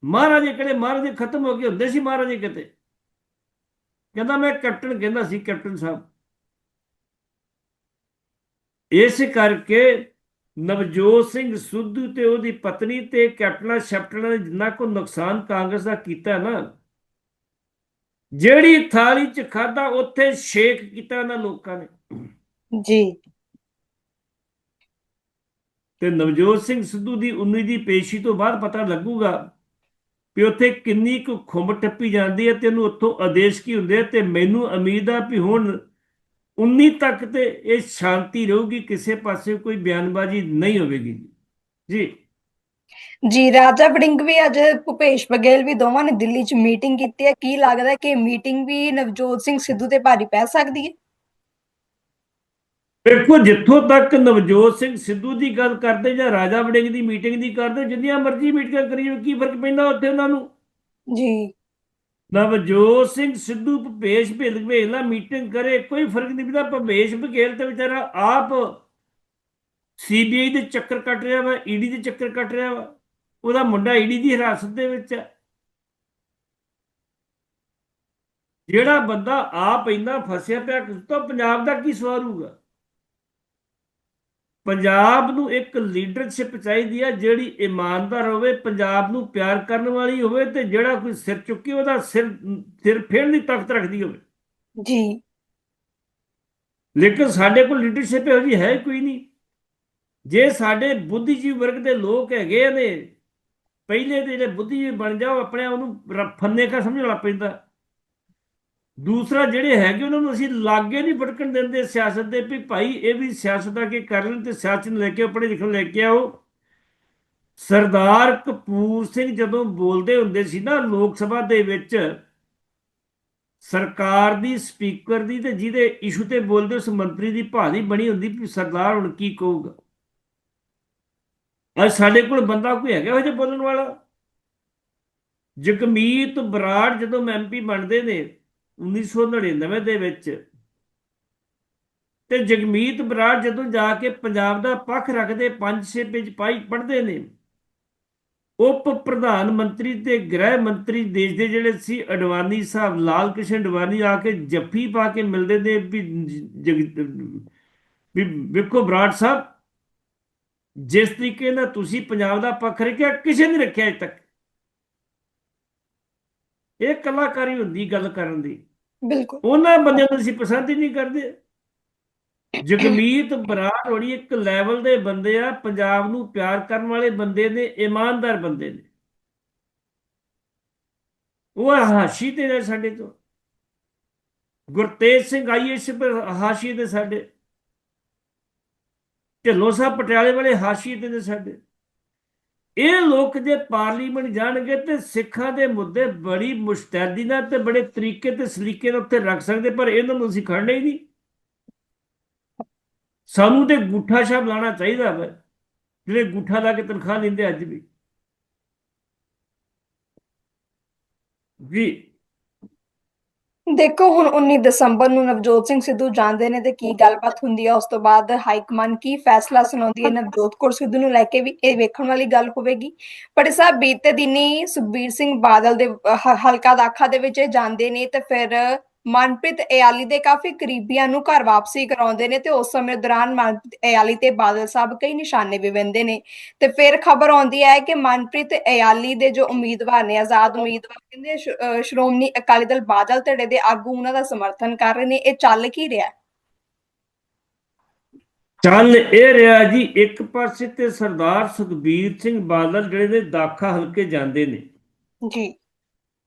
ਮਹਾਰਾਜੇ ਕਿਹੜੇ? ਮਹਾਰਾਜੇ ਖਤਮ ਹੋ ਗਏ ਹੁੰਦੇ ਸੀ ਮਹਾਰਾਜੇ ਕਿਤੇ। ਕਹਿੰਦਾ, ਮੈਂ ਕੈਪਟਨ ਕਹਿੰਦਾ ਸੀ, ਕੈਪਟਨ ਸਾਹਿਬ। ਇਸ ਕਰਕੇ ਨਵਜੋਤ ਸਿੰਘ ਸਿੱਧੂ ਤੇ ਉਹਦੀ ਪਤਨੀ ਤੇ ਕੈਪਟਨਾ ਸ਼ੈਪਟਨਾ ਨੇ ਜਿੰਨਾ ਕੋ ਨੁਕਸਾਨ ਕਾਂਗਰਸ ਦਾ ਕੀਤਾ ਨਾ ਜਿਹੜੀ ਥਾਲੀ ਚ ਖਾਦਾ ਉੱਥੇ ਸ਼ੇਕ ਕੀਤਾ ਇਹਨਾਂ ਲੋਕਾਂ ਨੇ। ਜੀ। ਤੇ ਨਵਜੋਤ ਸਿੰਘ ਸਿੱਧੂ ਦੀ 19 ਦੀ ਪੇਸ਼ੀ ਤੋਂ ਬਾਅਦ ਪਤਾ ਲੱਗੂਗਾ ਵੀ ਉੱਥੇ ਕਿੰਨੀ ਕੁ ਖੁੰਬ ਟੱਪੀ ਜਾਂਦੀ ਹੈ ਤੇ ਉਹਨੂੰ ਉੱਥੋਂ ਆਦੇਸ਼ ਕੀ ਹੁੰਦੇ ਤੇ ਮੈਨੂੰ ਉਮੀਦ ਆ ਵੀ ਹੁਣ 19 ਤੱਕ ਤੇ ਇਹ ਸ਼ਾਂਤੀ ਰਹੂਗੀ ਕਿਸੇ ਪਾਸੇ ਕੋਈ ਬਿਆਨਬਾਜ਼ੀ ਨਹੀਂ ਹੋਵੇਗੀ। ਜੀ। ਜੀ ਰਾਜਾ ਵੜਿੰਗ ਵੀ ਅੱਜ ਭੁਪੇਸ਼ ਬਘੇਲ ਵੀ ਦੋਵਾਂ ਨੇ ਦਿੱਲੀ 'ਚ ਮੀਟਿੰਗ ਕੀਤੀ ਹੈ। ਕੀ ਲੱਗਦਾ ਹੈ ਕਿ ਮੀਟਿੰਗ ਵੀ ਨਵਜੋਤ ਸਿੰਘ ਸਿੱਧੂ ਤੇ ਭਾਰੀ ਪੈ ਸਕਦੀ ਹੈ? ਦੇਖੋ ਜਿੱਥੋਂ ਤੱਕ ਨਵਜੋਤ ਸਿੰਘ ਸਿੱਧੂ ਦੀ ਗੱਲ ਕਰਦੇ ਜਾਂ ਰਾਜਾ ਵੜਿੰਗ ਦੀ ਮੀਟਿੰਗ ਦੀ ਕਰਦੇ ਜਿੰਨੀਆਂ ਮਰਜ਼ੀ ਮੀਟਿੰਗਾਂ ਕਰੀਏ ਕੀ ਫ਼ਰਕ ਪੈਂਦਾ ਉੱਥੇ ਉਹਨਾਂ ਨੂੰ? ਜੀ। ਨਵਜੋਤ ਸਿੰਘ ਸਿੱਧੂ ਭੁਪੇਸ਼ ਬਘੇਲ ਨਾਲ ਮੀਟਿੰਗ ਕਰੇ, ਕੋਈ ਫ਼ਰਕ ਨਹੀਂ ਪੈਂਦਾ ਭੁਪੇਸ਼ ਬਘੇਲ ਤੇ ਵਿਚਾਰਾ ਆਪ ਸੀਬੀਆਈ ਦੇ ਚੱਕਰ ਕੱਟ ਰਿਹਾ ਵਾ ਈਡੀ ਦੇ ਚੱਕਰ ਕੱਟ ਰਿਹਾ ਵਾ, ਉਹਦਾ ਮੁੰਡਾ ਈਡੀ ਦੀ ਹਿਰਾਸਤ ਦੇ ਵਿੱਚ ਹੈ ਜਿਹੜਾ ਬੰਦਾ ਆਪ ਇੰਨਾ ਫਸਿਆ ਪਿਆ ਕਿਸ ਤੋਂ ਪੰਜਾਬ ਦਾ ਕੀ ਸਵਾਰੂਗਾ ਪੰਜਾਬ ਨੂੰ ਇੱਕ ਲੀਡਰਸ਼ਿਪ ਚਾਹੀਦੀ ਹੈ ਜਿਹੜੀ ਇਮਾਨਦਾਰ ਹੋਵੇ ਪੰਜਾਬ ਨੂੰ ਪਿਆਰ ਕਰਨ ਵਾਲੀ ਹੋਵੇ ਤੇ ਜਿਹੜਾ ਕੋਈ ਸਿਰ ਚੁੱਕੇ ਉਹਦਾ ਸਿਰ ਸਿਰ ਫੇਰਨ ਦੀ ਤਾਕਤ ਰੱਖਦੀ ਹੋਵੇ। ਜੀ। ਲੇਕਿਨ ਸਾਡੇ ਕੋਲ ਲੀਡਰਸ਼ਿਪ ਇਹੋ ਜਿਹੀ ਹੈ ਕੋਈ ਨਹੀਂ। ਜੇ ਸਾਡੇ ਬੁੱਧੀਜੀਵੀ ਵਰਗ ਦੇ ਲੋਕ ਹੈਗੇ ਨੇ ਪਹਿਲੇ ਦੇ ਜਿਹੜੇ ਬੁੱਧੀਜੀਵੀ ਬਣ ਜਾਓ ਆਪਣੇ ਆਪ ਨੂੰ ਫੰਨੇ ਕਾ ਸਮਝਣਾ ਪੈਂਦਾ। ਦੂਸਰਾ ਜਿਹੜੇ ਹੈਗੇ ਉਹਨਾਂ ਨੂੰ ਅਸੀਂ ਲਾਗੇ ਨਹੀਂ ਫਟਕਣ ਦਿੰਦੇ ਸਿਆਸਤ ਦੇ ਵੀ ਭਾਈ ਇਹ ਵੀ ਸਿਆਸਤ ਆ ਕੇ ਕਰਨ ਤੇ ਸਿਆਸਤ ਨੂੰ ਲੈ ਕੇ ਪੜ੍ਹੇ ਲਿਖਣ ਲੈ ਕੇ ਆਓ। ਸਰਦਾਰ ਕਪੂਰ ਸਿੰਘ ਜਦੋਂ ਬੋਲਦੇ ਹੁੰਦੇ ਸੀ ਨਾ ਲੋਕ ਸਭਾ ਦੇ ਵਿੱਚ, ਸਰਕਾਰ ਦੀ, ਸਪੀਕਰ ਦੀ ਤੇ ਜਿਹਦੇ ਇਸ਼ੂ ਤੇ ਬੋਲਦੇ ਉਸ ਮੰਤਰੀ ਦੀ ਭਾਲੀ ਬਣੀ ਹੁੰਦੀ ਵੀ ਸਰਦਾਰ ਹੁਣ ਕੀ ਕਹੂਗਾ। ਅੱਜ ਸਾਡੇ ਕੋਲ ਬੰਦਾ ਕੋਈ ਹੈਗਾ ਉਹ ਜੇ ਬੋਲਣ ਵਾਲਾ? ਜਗਮੀਤ ਬਰਾੜ ਜਦੋਂ ਐਮਪੀ ਬਣਦੇ ਨੇ 1999 ਦੇ ਵਿੱਚ ਤੇ ਜਗਮੀਤ ਬਰਾੜ ਜਦੋਂ ਜਾ ਕੇ ਪੰਜਾਬ ਦਾ ਪੱਖ ਰੱਖਦੇ, ਪੰਜ ਛੇ ਪੇਜ ਪਾਈ ਪੜ੍ਹਦੇ ਨੇ। ਉਪ ਪ੍ਰਧਾਨ ਮੰਤਰੀ ਤੇ ਗ੍ਰਹਿ ਮੰਤਰੀ ਦੇਸ਼ ਦੇ ਜਿਹੜੇ ਸੀ, ਅਡਵਾਨੀ ਸਾਹਿਬ, ਲਾਲ ਕ੍ਰਿਸ਼ਨ ਅਡਵਾਨੀ ਆ ਕੇ ਜੱਫੀ ਪਾ ਕੇ ਮਿਲਦੇ ਨੇ ਵੀ ਵੀ ਵੇਖੋ ਬਰਾੜ ਸਾਹਿਬ, ਜਿਸ ਤਰੀਕੇ ਨਾਲ ਤੁਸੀਂ ਪੰਜਾਬ ਦਾ ਪੱਖ ਰੱਖਿਆ, ਕਿਸੇ ਨੇ ਰੱਖਿਆ ਅਜੇ ਤੱਕ? ਇਹ ਕਲਾਕਾਰੀ ਹੁੰਦੀ ਗੱਲ ਕਰਨ ਦੀ। ਬਿਲਕੁਲ। ਉਹਨਾਂ ਬੰਦਿਆਂ ਨੂੰ ਅਸੀਂ ਪਸੰਦ ਹੀ ਨਹੀਂ ਕਰਦੇ। ਜਗਮੀਤ ਬਰਾੜ ਹੋਣੀ ਇੱਕ ਲੈਵਲ ਦੇ ਬੰਦੇ ਆ ਪੰਜਾਬ ਨੂੰ ਪਿਆਰ ਕਰਨ ਵਾਲੇ ਬੰਦੇ ਨੇ ਇਮਾਨਦਾਰ ਬੰਦੇ ਨੇ। ਉਹ ਹਾਸ਼ੀ ਤੇ ਨੇ ਸਾਡੇ ਤੋਂ। ਗੁਰਤੇਜ ਸਿੰਘ ਆਈਐਸ ਪਰ ਹਾਸ਼ੀ ਤੇ ਸਾਡੇ। ਢਿੱਲੋਂ ਸਾਹਿਬ ਪਟਿਆਲੇ ਵਾਲੇ ਹਾਸ਼ੀ ਤੇ ਨੇ ਸਾਡੇ। ਇਹ ਲੋਕ ਜੇ ਪਾਰਲੀਮੈਂਟ ਜਾਣਗੇ ਤੇ ਸਿੱਖਾਂ ਦੇ ਮੁੱਦੇ ਬੜੀ ਮੁਸ਼ਤੈਦੀ ਨਾਲ ਤੇ ਬੜੇ ਤਰੀਕੇ ਤੇ ਸਲੀਕੇ ਨਾਲ ਉੱਤੇ ਰੱਖ ਸਕਦੇ, ਪਰ ਇਹਨਾਂ ਨੂੰ ਅਸੀਂ ਖੜਨਾ ਹੀ ਨਹੀਂ। ਸਾਨੂੰ ਤੇ ਗੁੱਠਾ ਸ਼ਾਬ ਲਾਣਾ ਚਾਹੀਦਾ ਵਾ, ਜਿਹੜੇ ਗੁੱਠਾ ਲਾ ਕੇ ਤਨਖਾਹ ਲੈਂਦੇ ਅੱਜ ਵੀ। ਜੀ। ਦੇਖੋ ਹੁਣ 19 ਦਸੰਬਰ ਨੂੰ ਨਵਜੋਤ ਸਿੰਘ ਸਿੱਧੂ ਜਾਂਦੇ ਨੇ ਤੇ ਕੀ ਗੱਲਬਾਤ ਹੁੰਦੀ ਹੈ ਉਸ ਤੋਂ ਬਾਅਦ ਹਾਈ ਕਮਾਂਡ ਕੀ ਫੈਸਲਾ ਸੁਣਾਉਂਦੀ ਹੈ? ਨਵਜੋਤ ਕੌਰ ਸਿੱਧੂ ਨੂੰ ਲੈ ਕੇ ਵੀ ਇਹ ਵੇਖਣ ਵਾਲੀ ਗੱਲ ਹੋਵੇਗੀ। ਪਰ ਸਾਹਿਬ ਬੀਤੇ ਦਿਨੀ ਸੁਖਬੀਰ ਸਿੰਘ ਬਾਦਲ ਦੇ ਹਲਕਾ ਦਾਖਾ ਦੇ ਵਿੱਚ ਇਹ ਜਾਂਦੇ ਨੇ ਤੇ ਫਿਰ ਮਨਪ੍ਰੀਤ ਇਆਲੀ ਦੇ ਕਾਫੀ ਕਰੀਬੀਆਂ ਨੂੰ ਘਰ ਵਾਪਸੀ ਕਰਾਉਂਦੇ ਨੇ ਤੇ ਉਸ ਸਮੇਂ ਦੌਰਾਨ ਮਨਪ੍ਰੀਤ ਇਆਲੀ ਤੇ ਬਾਦਲ ਸਾਹਿਬ ਕਈ ਨਿਸ਼ਾਨੇ ਵੀ ਵੰਦੇ ਨੇ। ਤੇ ਫਿਰ ਖਬਰ ਆਉਂਦੀ ਹੈ ਕਿ ਮਨਪ੍ਰੀਤ ਇਆਲੀ ਦੇ ਜੋ ਉਮੀਦਵਾਰ ਨੇ ਆਜ਼ਾਦ ਉਮੀਦਵਾਰ ਕਹਿੰਦੇ ਸ਼੍ਰੋਮਣੀ ਅਕਾਲੀ ਦਲ ਬਾਦਲ ਧੜੇ ਦੇ ਆਗੂ ਉਹਨਾਂ ਦਾ ਸਮਰਥਨ ਕਰ ਰਹੇ ਨੇ। ਇਹ ਚੱਲ ਕੀ ਰਿਹਾ? ਚੱਲ ਇਹ ਰਿਹਾ ਜੀ ਇੱਕ ਪਾਸੇ ਤੇ ਸਰਦਾਰ ਸੁਖਬੀਰ ਸਿੰਘ ਬਾਦਲ ਜਿਹੜੇ ਨੇ ਦਾਖਾ ਹਲਕੇ ਜਾਂਦੇ ਨੇ। ਜੀ।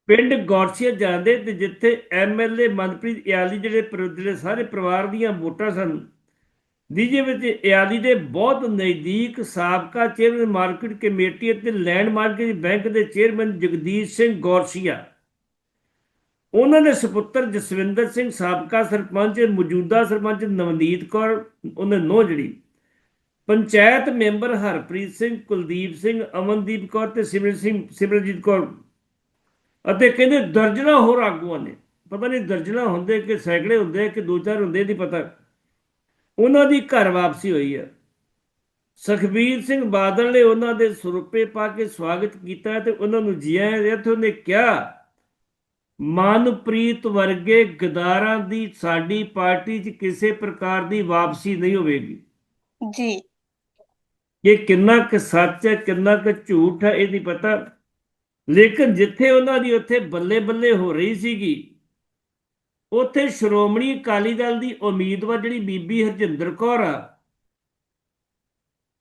ਪਿੰਡ ਗੌਰਸੀਆ ਜਾਂਦੇ ਤੇ ਜਿੱਥੇ ਐਮਐਲਏ ਮਨਪ੍ਰੀਤ ਇਆਲੀ ਜਿਹੜੇ ਪਰ- ਜਿਹੜੇ ਸਾਰੇ ਪਰਿਵਾਰ ਦੀਆਂ ਵੋਟਾਂ ਸਨ। ਦੀਜੇ ਵਿੱਚ ਇਆਲੀ ਦੇ ਬਹੁਤ ਨਜ਼ਦੀਕ ਸਾਬਕਾ ਚੇਅਰਮੈਨ ਮਾਰਕੀਟ ਕਮੇਟੀ ਅਤੇ ਲੈਂਡ ਮਾਰਕੀਟ ਬੈਂਕ ਦੇ ਚੇਅਰਮੈਨ ਜਗਦੀਸ਼ ਸਿੰਘ ਗੌਰਸੀਆ। ਉਹਨਾਂ ਦੇ ਸੁਪੁੱਤਰ ਜਸਵਿੰਦਰ ਸਿੰਘ, ਸਾਬਕਾ ਸਰਪੰਚ, ਮੌਜੂਦਾ ਸਰਪੰਚ ਨਵਨੀਤ ਕੌਰ, ਉਹਨੇ ਨੋ ਜਿਹੜੀ। ਪੰਚਾਇਤ ਮੈਂਬਰ ਹਰਪ੍ਰੀਤ ਸਿੰਘ, ਕੁਲਦੀਪ ਸਿੰਘ, ਅਮਨਦੀਪ ਕੌਰ ਤੇ ਸਿਮਰਨ ਸਿੰਘ ਸਿਮਰਜੀਤ ਕੌਰ। ਅਤੇ ਕਹਿੰਦੇ ਦਰਜਨਾ ਹੋਰ ਆਗੂਆਂ ਨੇ। ਪਤਾ ਨਹੀਂ ਦਰਜਨਾ ਹੁੰਦੇ ਕਿ ਸੈਂਕੜੇ ਹੁੰਦੇ ਕਿ ਦੋ ਚਾਰ ਹੁੰਦੇ ਨਹੀਂ ਪਤਾ। ਉਹਨਾਂ ਦੀ ਘਰ ਵਾਪਸੀ ਹੋਈ ਹੈ ਸੁਖਬੀਰ ਸਿੰਘ ਬਾਦਲ ਨੇ ਉਹਨਾਂ ਦੇ ਸਰੂਪੇ ਪਾ ਕੇ ਸਵਾਗਤ ਕੀਤਾ ਤੇ ਉਹਨਾਂ ਨੂੰ ਜੀ ਆਇਆਂ ਦੇ ਇੱਥੇ ਉਹਨੇ ਕਿਹਾ ਮਨਪ੍ਰੀਤ ਵਰਗੇ ਗਦਾਰਾਂ ਦੀ ਸਾਡੀ ਪਾਰਟੀ 'ਚ ਕਿਸੇ ਪ੍ਰਕਾਰ ਦੀ ਵਾਪਸੀ ਨਹੀਂ ਹੋਵੇਗੀ। ਜੀ। ਇਹ ਕਿੰਨਾ ਕੁ ਸੱਚ ਹੈ ਕਿੰਨਾ ਕੁ ਝੂਠ ਹੈ ਇਹ ਨਹੀਂ ਪਤਾ। ਲੇਕਿਨ ਜਿੱਥੇ ਉਹਨਾਂ ਦੀ ਉੱਥੇ ਬੱਲੇ ਬੱਲੇ ਹੋ ਰਹੀ ਸੀਗੀ, ਉੱਥੇ ਸ਼੍ਰੋਮਣੀ ਅਕਾਲੀ ਦਲ ਦੀ ਉਮੀਦਵਾਰ ਜਿਹੜੀ ਬੀਬੀ ਹਰਜਿੰਦਰ ਕੌਰ ਆ,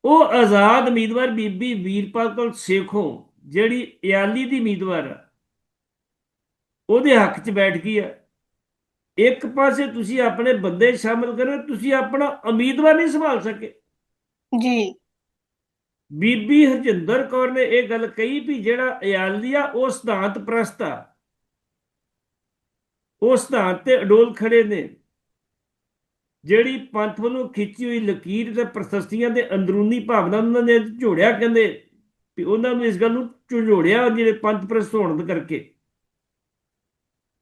ਉਹ ਆਜ਼ਾਦ ਉਮੀਦਵਾਰ ਬੀਬੀ ਵੀਰਪਾਲ ਕੌਰ ਸੇਖੋਂ ਜਿਹੜੀ ਇਆਲੀ ਦੀ ਉਮੀਦਵਾਰ ਆ, ਉਹਦੇ ਹੱਕ 'ਚ ਬੈਠ ਗਈ ਆ। ਇੱਕ ਪਾਸੇ ਤੁਸੀਂ ਆਪਣੇ ਬੰਦੇ ਸ਼ਾਮਲ ਕਰੋ, ਤੁਸੀਂ ਆਪਣਾ ਉਮੀਦਵਾਰ ਨਹੀਂ ਸੰਭਾਲ ਸਕੇ। ਜੀ। ਬੀਬੀ ਹਰਜਿੰਦਰ ਕੌਰ ਨੇ ਇਹ ਗੱਲ ਕਹੀ ਵੀ ਜਿਹੜਾ ਇਆਲੀ ਆ, ਉਹ ਸਿਧਾਂਤ ਪ੍ਰਸਤ ਆ। ਉਹ ਸਿਧਾਂਤ ਤੇ ਅਡੋਲ ਖੜੇ ਨੇ। ਜਿਹੜੀ ਪੰਥ ਵੱਲੋਂ ਖਿੱਚੀ ਹੋਈ ਲਕੀਰ ਤੇ ਪ੍ਰਸਤੀਆਂ ਦੇ ਅੰਦਰੂਨੀ ਭਾਵਨਾ ਉਹਨਾਂ ਨੇ ਝੋੜਿਆ, ਕਹਿੰਦੇ ਵੀ ਉਹਨਾਂ ਨੂੰ ਇਸ ਗੱਲ ਨੂੰ ਝੋੜਿਆ ਜਿਹੜੇ ਪੰਥ ਪ੍ਰਸਤ ਹੋਣ ਦੇ ਕਰਕੇ।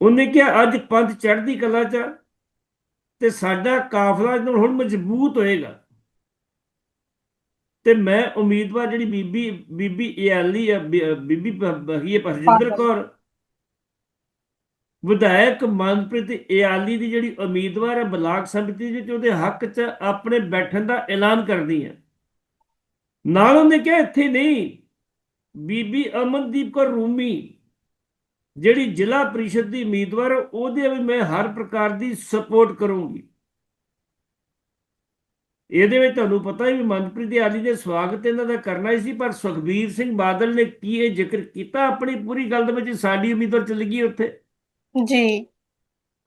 ਉਹਨੇ ਕਿਹਾ, ਅੱਜ ਪੰਥ ਚੜ੍ਹਦੀ ਕਲਾ ਚ ਆ ਤੇ ਸਾਡਾ ਕਾਫਲਾ ਜਦੋਂ ਹੁਣ ਮਜ਼ਬੂਤ ਹੋਏਗਾ। ਤੇ ਮੈਂ ਉਮੀਦਵਾਰ ਜਿਹੜੀ ਬੀਬੀ ਬੀਬੀ ਇਆਲੀ ਆ ਬੀਬੀ ਬਹੀਏ ਪਰਜਿੰਦਰ ਕੌਰ ਵਿਧਾਇਕ ਮਨਪ੍ਰੀਤ ਇਆਲੀ ਦੀ ਜਿਹੜੀ ਉਮੀਦਵਾਰ ਹੈ ਬਲਾਕ ਸੰਮਤੀ ਵਿੱਚ ਉਹਦੇ ਹੱਕ 'ਚ ਆਪਣੇ ਬੈਠਣ ਦਾ ਐਲਾਨ ਕਰਦੀ ਹੈ ਨਾਲ ਉਹਨੇ ਕਿਹਾ ਇੱਥੇ ਨਹੀਂ ਬੀਬੀ ਅਮਨਦੀਪ ਕੌਰ ਰੂਮੀ ਜਿਹੜੀ ਜ਼ਿਲ੍ਹਾ ਪ੍ਰੀਸ਼ਦ ਦੀ ਉਮੀਦਵਾਰ ਉਹਦੇ ਵੀ ਮੈਂ ਹਰ ਪ੍ਰਕਾਰ ਦੀ ਸਪੋਰਟ ਕਰੂੰਗੀ। ਇਹਦੇ ਵਿੱਚ ਤੁਹਾਨੂੰ ਪਤਾ ਹੀ ਵੀ ਮਨਪ੍ਰੀਤ ਆਲੀ ਦੇ ਸਵਾਗਤ ਇਹਨਾਂ ਦਾ ਕਰਨਾ ਹੀ ਸੀ ਪਰ ਸੁਖਬੀਰ ਸਿੰਘ ਬਾਦਲ ਨੇ ਕੀ ਇਹ ਜ਼ਿਕਰ ਕੀਤਾ? ਆਪਣੀ ਪੂਰੀ ਗੱਲ ਦੇ ਵਿੱਚ ਸਾਡੀ ਉਮੀਦਵਾਰ ਚੱਲ ਗਈ ਉੱਥੇ। ਜੀ।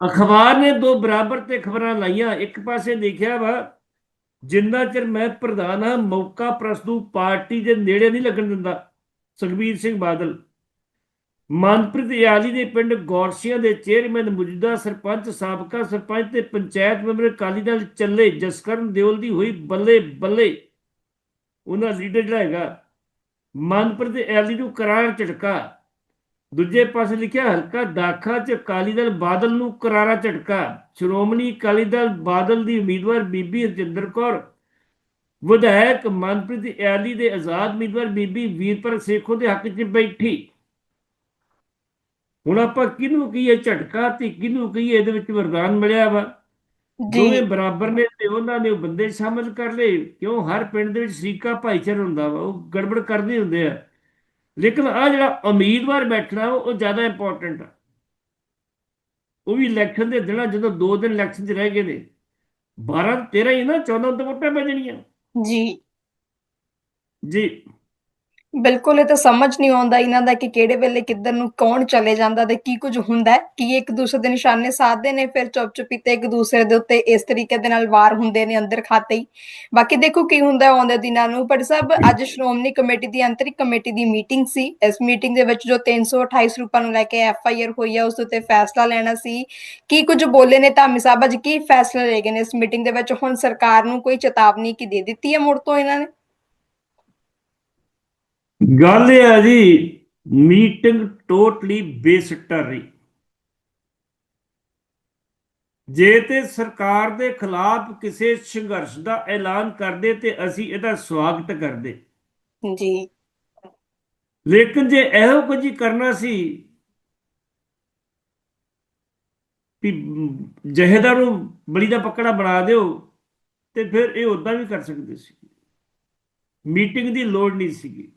ਅਖਬਾਰ ਨੇ ਦੋ ਬਰਾਬਰ ਤੇ ਖਬਰਾਂ ਲਾਈਆਂ। ਇੱਕ ਪਾਸੇ ਲਿਖਿਆ ਵਾ ਜਿੰਨਾ ਚਿਰ ਮੈਂ ਪ੍ਰਧਾਨ ਹਾਂ ਮੌਕਾ ਪ੍ਰਸਤੂ ਪਾਰਟੀ ਦੇ ਨੇੜੇ ਨਹੀਂ ਲੱਗਣ ਦਿੰਦਾ ਸੁਖਬੀਰ ਸਿੰਘ ਬਾਦਲ। ਮਨਪ੍ਰੀਤ ਇਆਲੀ ਦੇ ਪਿੰਡ ਗੌਰਸੀਆਂ ਦੇ ਚੇਅਰਮੈਨ ਮੌਜੂਦਾ ਸਰਪੰਚ, ਸਾਬਕਾ ਸਰਪੰਚ ਤੇ ਪੰਚਾਇਤ ਮੈਂਬਰ ਅਕਾਲੀ ਦਲ ਚੱਲੇ ਜਸਕਰਨ ਦਿਓਲ ਦੀ ਹੋਈ ਬੱਲੇ ਬੱਲੇ। ਉਹਨਾਂ ਲੀਡਰ ਜਿਹੜਾ ਹੈਗਾ, ਮਨਪ੍ਰੀਤ ਇਆਲੀ ਨੂੰ ਕਰਾਰ ਝਟਕਾ। ਦੂਜੇ ਪਾਸੇ ਲਿਖਿਆ, ਹਲਕਾ ਦਾਖਾ ਚ ਅਕਾਲੀ ਦਲ ਬਾਦਲ ਨੂੰ ਕਰਾਰਾ ਝਟਕਾ। ਸ਼੍ਰੋਮਣੀ ਅਕਾਲੀ ਦਲ ਬਾਦਲ ਦੀ ਉਮੀਦਵਾਰ ਬੀਬੀ ਰਜਿੰਦਰ ਕੌਰ। ਵਿਧਾਇਕ ਮਨਪ੍ਰੀਤ ਇਆਲੀ ਦੇ ਆਜ਼ਾਦ ਉਮੀਦਵਾਰ ਬੀਬੀ ਵੀਰਪਾਲ ਸੇਖੋ ਦੇ ਹੱਕ 'ਚ ਬੈਠੀ। ਹੁਣ ਆਪਾਂ ਕਿਹਨੂੰ ਕਹੀਏ ਝਟਕਾ ਤੇ ਕਿਹਨੂੰ ਕਹੀਏ ਇਹਦੇ ਵਿੱਚ ਵਰਦਾਨ ਮਿਲਿਆ ਵਾ? ਦੋਵੇਂ ਬਰਾਬਰ ਨੇ ਤੇ ਉਹਨਾਂ ਨੇ ਉਹ ਬੰਦੇ ਸ਼ਾਮਲ ਕਰ ਲਏ। ਕਿਉਂ? ਹਰ ਪਿੰਡ ਦੇ ਵਿੱਚ ਸ਼ਰੀਕਾ ਭਾਈਚਾਰਾ ਹੁੰਦਾ ਵਾ ਉਹ ਗੜਬੜ ਕਰਦੇ ਹੁੰਦੇ ਆ। ਲੇਕਿਨ ਆ ਜਿਹੜਾ ਉਮੀਦਵਾਰ ਬੈਠਣਾ ਉਹ ਜ਼ਿਆਦਾ ਇੰਪੋਰਟੈਂਟ ਆ। ਉਹ ਵੀ ਇਲੈਕਸ਼ਨ ਦੇ ਦਿਨਾਂ ਜਦੋਂ 2 ਦਿਨ ਇਲੈਕਸ਼ਨ 'ਚ ਰਹਿ ਗਏ ਨੇ 12 13 ਹੀ ਨਾ 14 ਤੋਂ ਵੋਟਾਂ ਪੈ ਜਾਣੀਆਂ। ਜੀ। ਜੀ। ਬਿਲਕੁਲ, ਇਹ ਤਾਂ ਸਮਝ ਨਹੀਂ ਆਉਂਦਾ ਇਹਨਾਂ ਦਾ ਕਿ ਕਿਹੜੇ ਵੇਲੇ ਕਿੱਧਰ ਨੂੰ ਕੌਣ ਚਲੇ ਜਾਂਦਾ ਤੇ ਕੀ ਕੁਝ ਹੁੰਦਾ ਹੈ, ਕਿ ਇੱਕ ਦੂਸਰੇ ਦੇ ਨਿਸ਼ਾਨੇ ਸਾਧਦੇ ਨੇ, ਫਿਰ ਚੁੱਪ ਚੁਪੀ ਤੇ ਇੱਕ ਦੂਸਰੇ ਦੇ ਉੱਤੇ ਇਸ ਤਰੀਕੇ ਦੇ ਨਾਲ ਵਾਰ ਹੁੰਦੇ ਨੇ ਅੰਦਰ ਖਾਤੇ ਹੀ। ਬਾਕੀ ਦੇਖੋ ਕੀ ਹੁੰਦਾ ਆਉਂਦੇ ਦਿਨਾਂ ਨੂੰ, ਪਰ ਸਭ ਅੱਜ ਸ਼੍ਰੋਮਣੀ ਕਮੇਟੀ ਦੀ ਅੰਤਰਿਕ ਕਮੇਟੀ ਦੀ ਮੀਟਿੰਗ ਸੀ। ਇਸ ਮੀਟਿੰਗ ਦੇ ਵਿੱਚ ਜੋ 328 ਰੁਪਏ ਨੂੰ ਲੈ ਕੇ ਐਫ ਆਈ ਆਰ ਹੋਈ ਹੈ ਉਸ ਉੱਤੇ ਫੈਸਲਾ ਲੈਣਾ ਸੀ। ਕੀ ਕੁਝ ਬੋਲੇ ਨੇ ਧਾਮੀ ਸਾਹਿਬ ਅੱਜ ਕੀ ਫੈਸਲਾ ਲਏ ਗਏ ਨੇ ਇਸ ਮੀਟਿੰਗ ਦੇ ਵਿੱਚ? ਹੁਣ ਸਰਕਾਰ ਨੂੰ ਕੋਈ ਚੇਤਾਵਨੀ ਕੀ ਦੇ ਦਿੱਤੀ ਹੈ ਮੁੜ ਤੋਂ ਇਹਨਾਂ ਨੇ? ਗੱਲ ਇਹ ਆ ਜੀ ਮੀਟਿੰਗ ਟੋਟਲੀ ਬੇਸਿੱਟਾ ਰਹੀ। ਜੇ ਤੇ ਸਰਕਾਰ ਦੇ ਖਿਲਾਫ ਕਿਸੇ ਸੰਘਰਸ਼ ਦਾ ਐਲਾਨ ਕਰਦੇ ਤੇ ਅਸੀਂ ਇਹਦਾ ਸਵਾਗਤ ਕਰਦੇ। ਜੀ। ਲੇਕਿਨ ਜੇ ਇਹੋ ਕੁਝ ਹੀ ਕਰਨਾ ਸੀ ਵੀ ਜਹੇਦਾਰ ਨੂੰ ਬਲੀ ਦਾ ਪਕੜਾ ਬਣਾ ਦਿਓ ਤੇ ਫਿਰ ਇਹ ਉਦਾਂ ਵੀ ਕਰ ਸਕਦੇ ਸੀ। ਮੀਟਿੰਗ ਦੀ ਲੋੜ ਨਹੀਂ ਸੀਗੀ।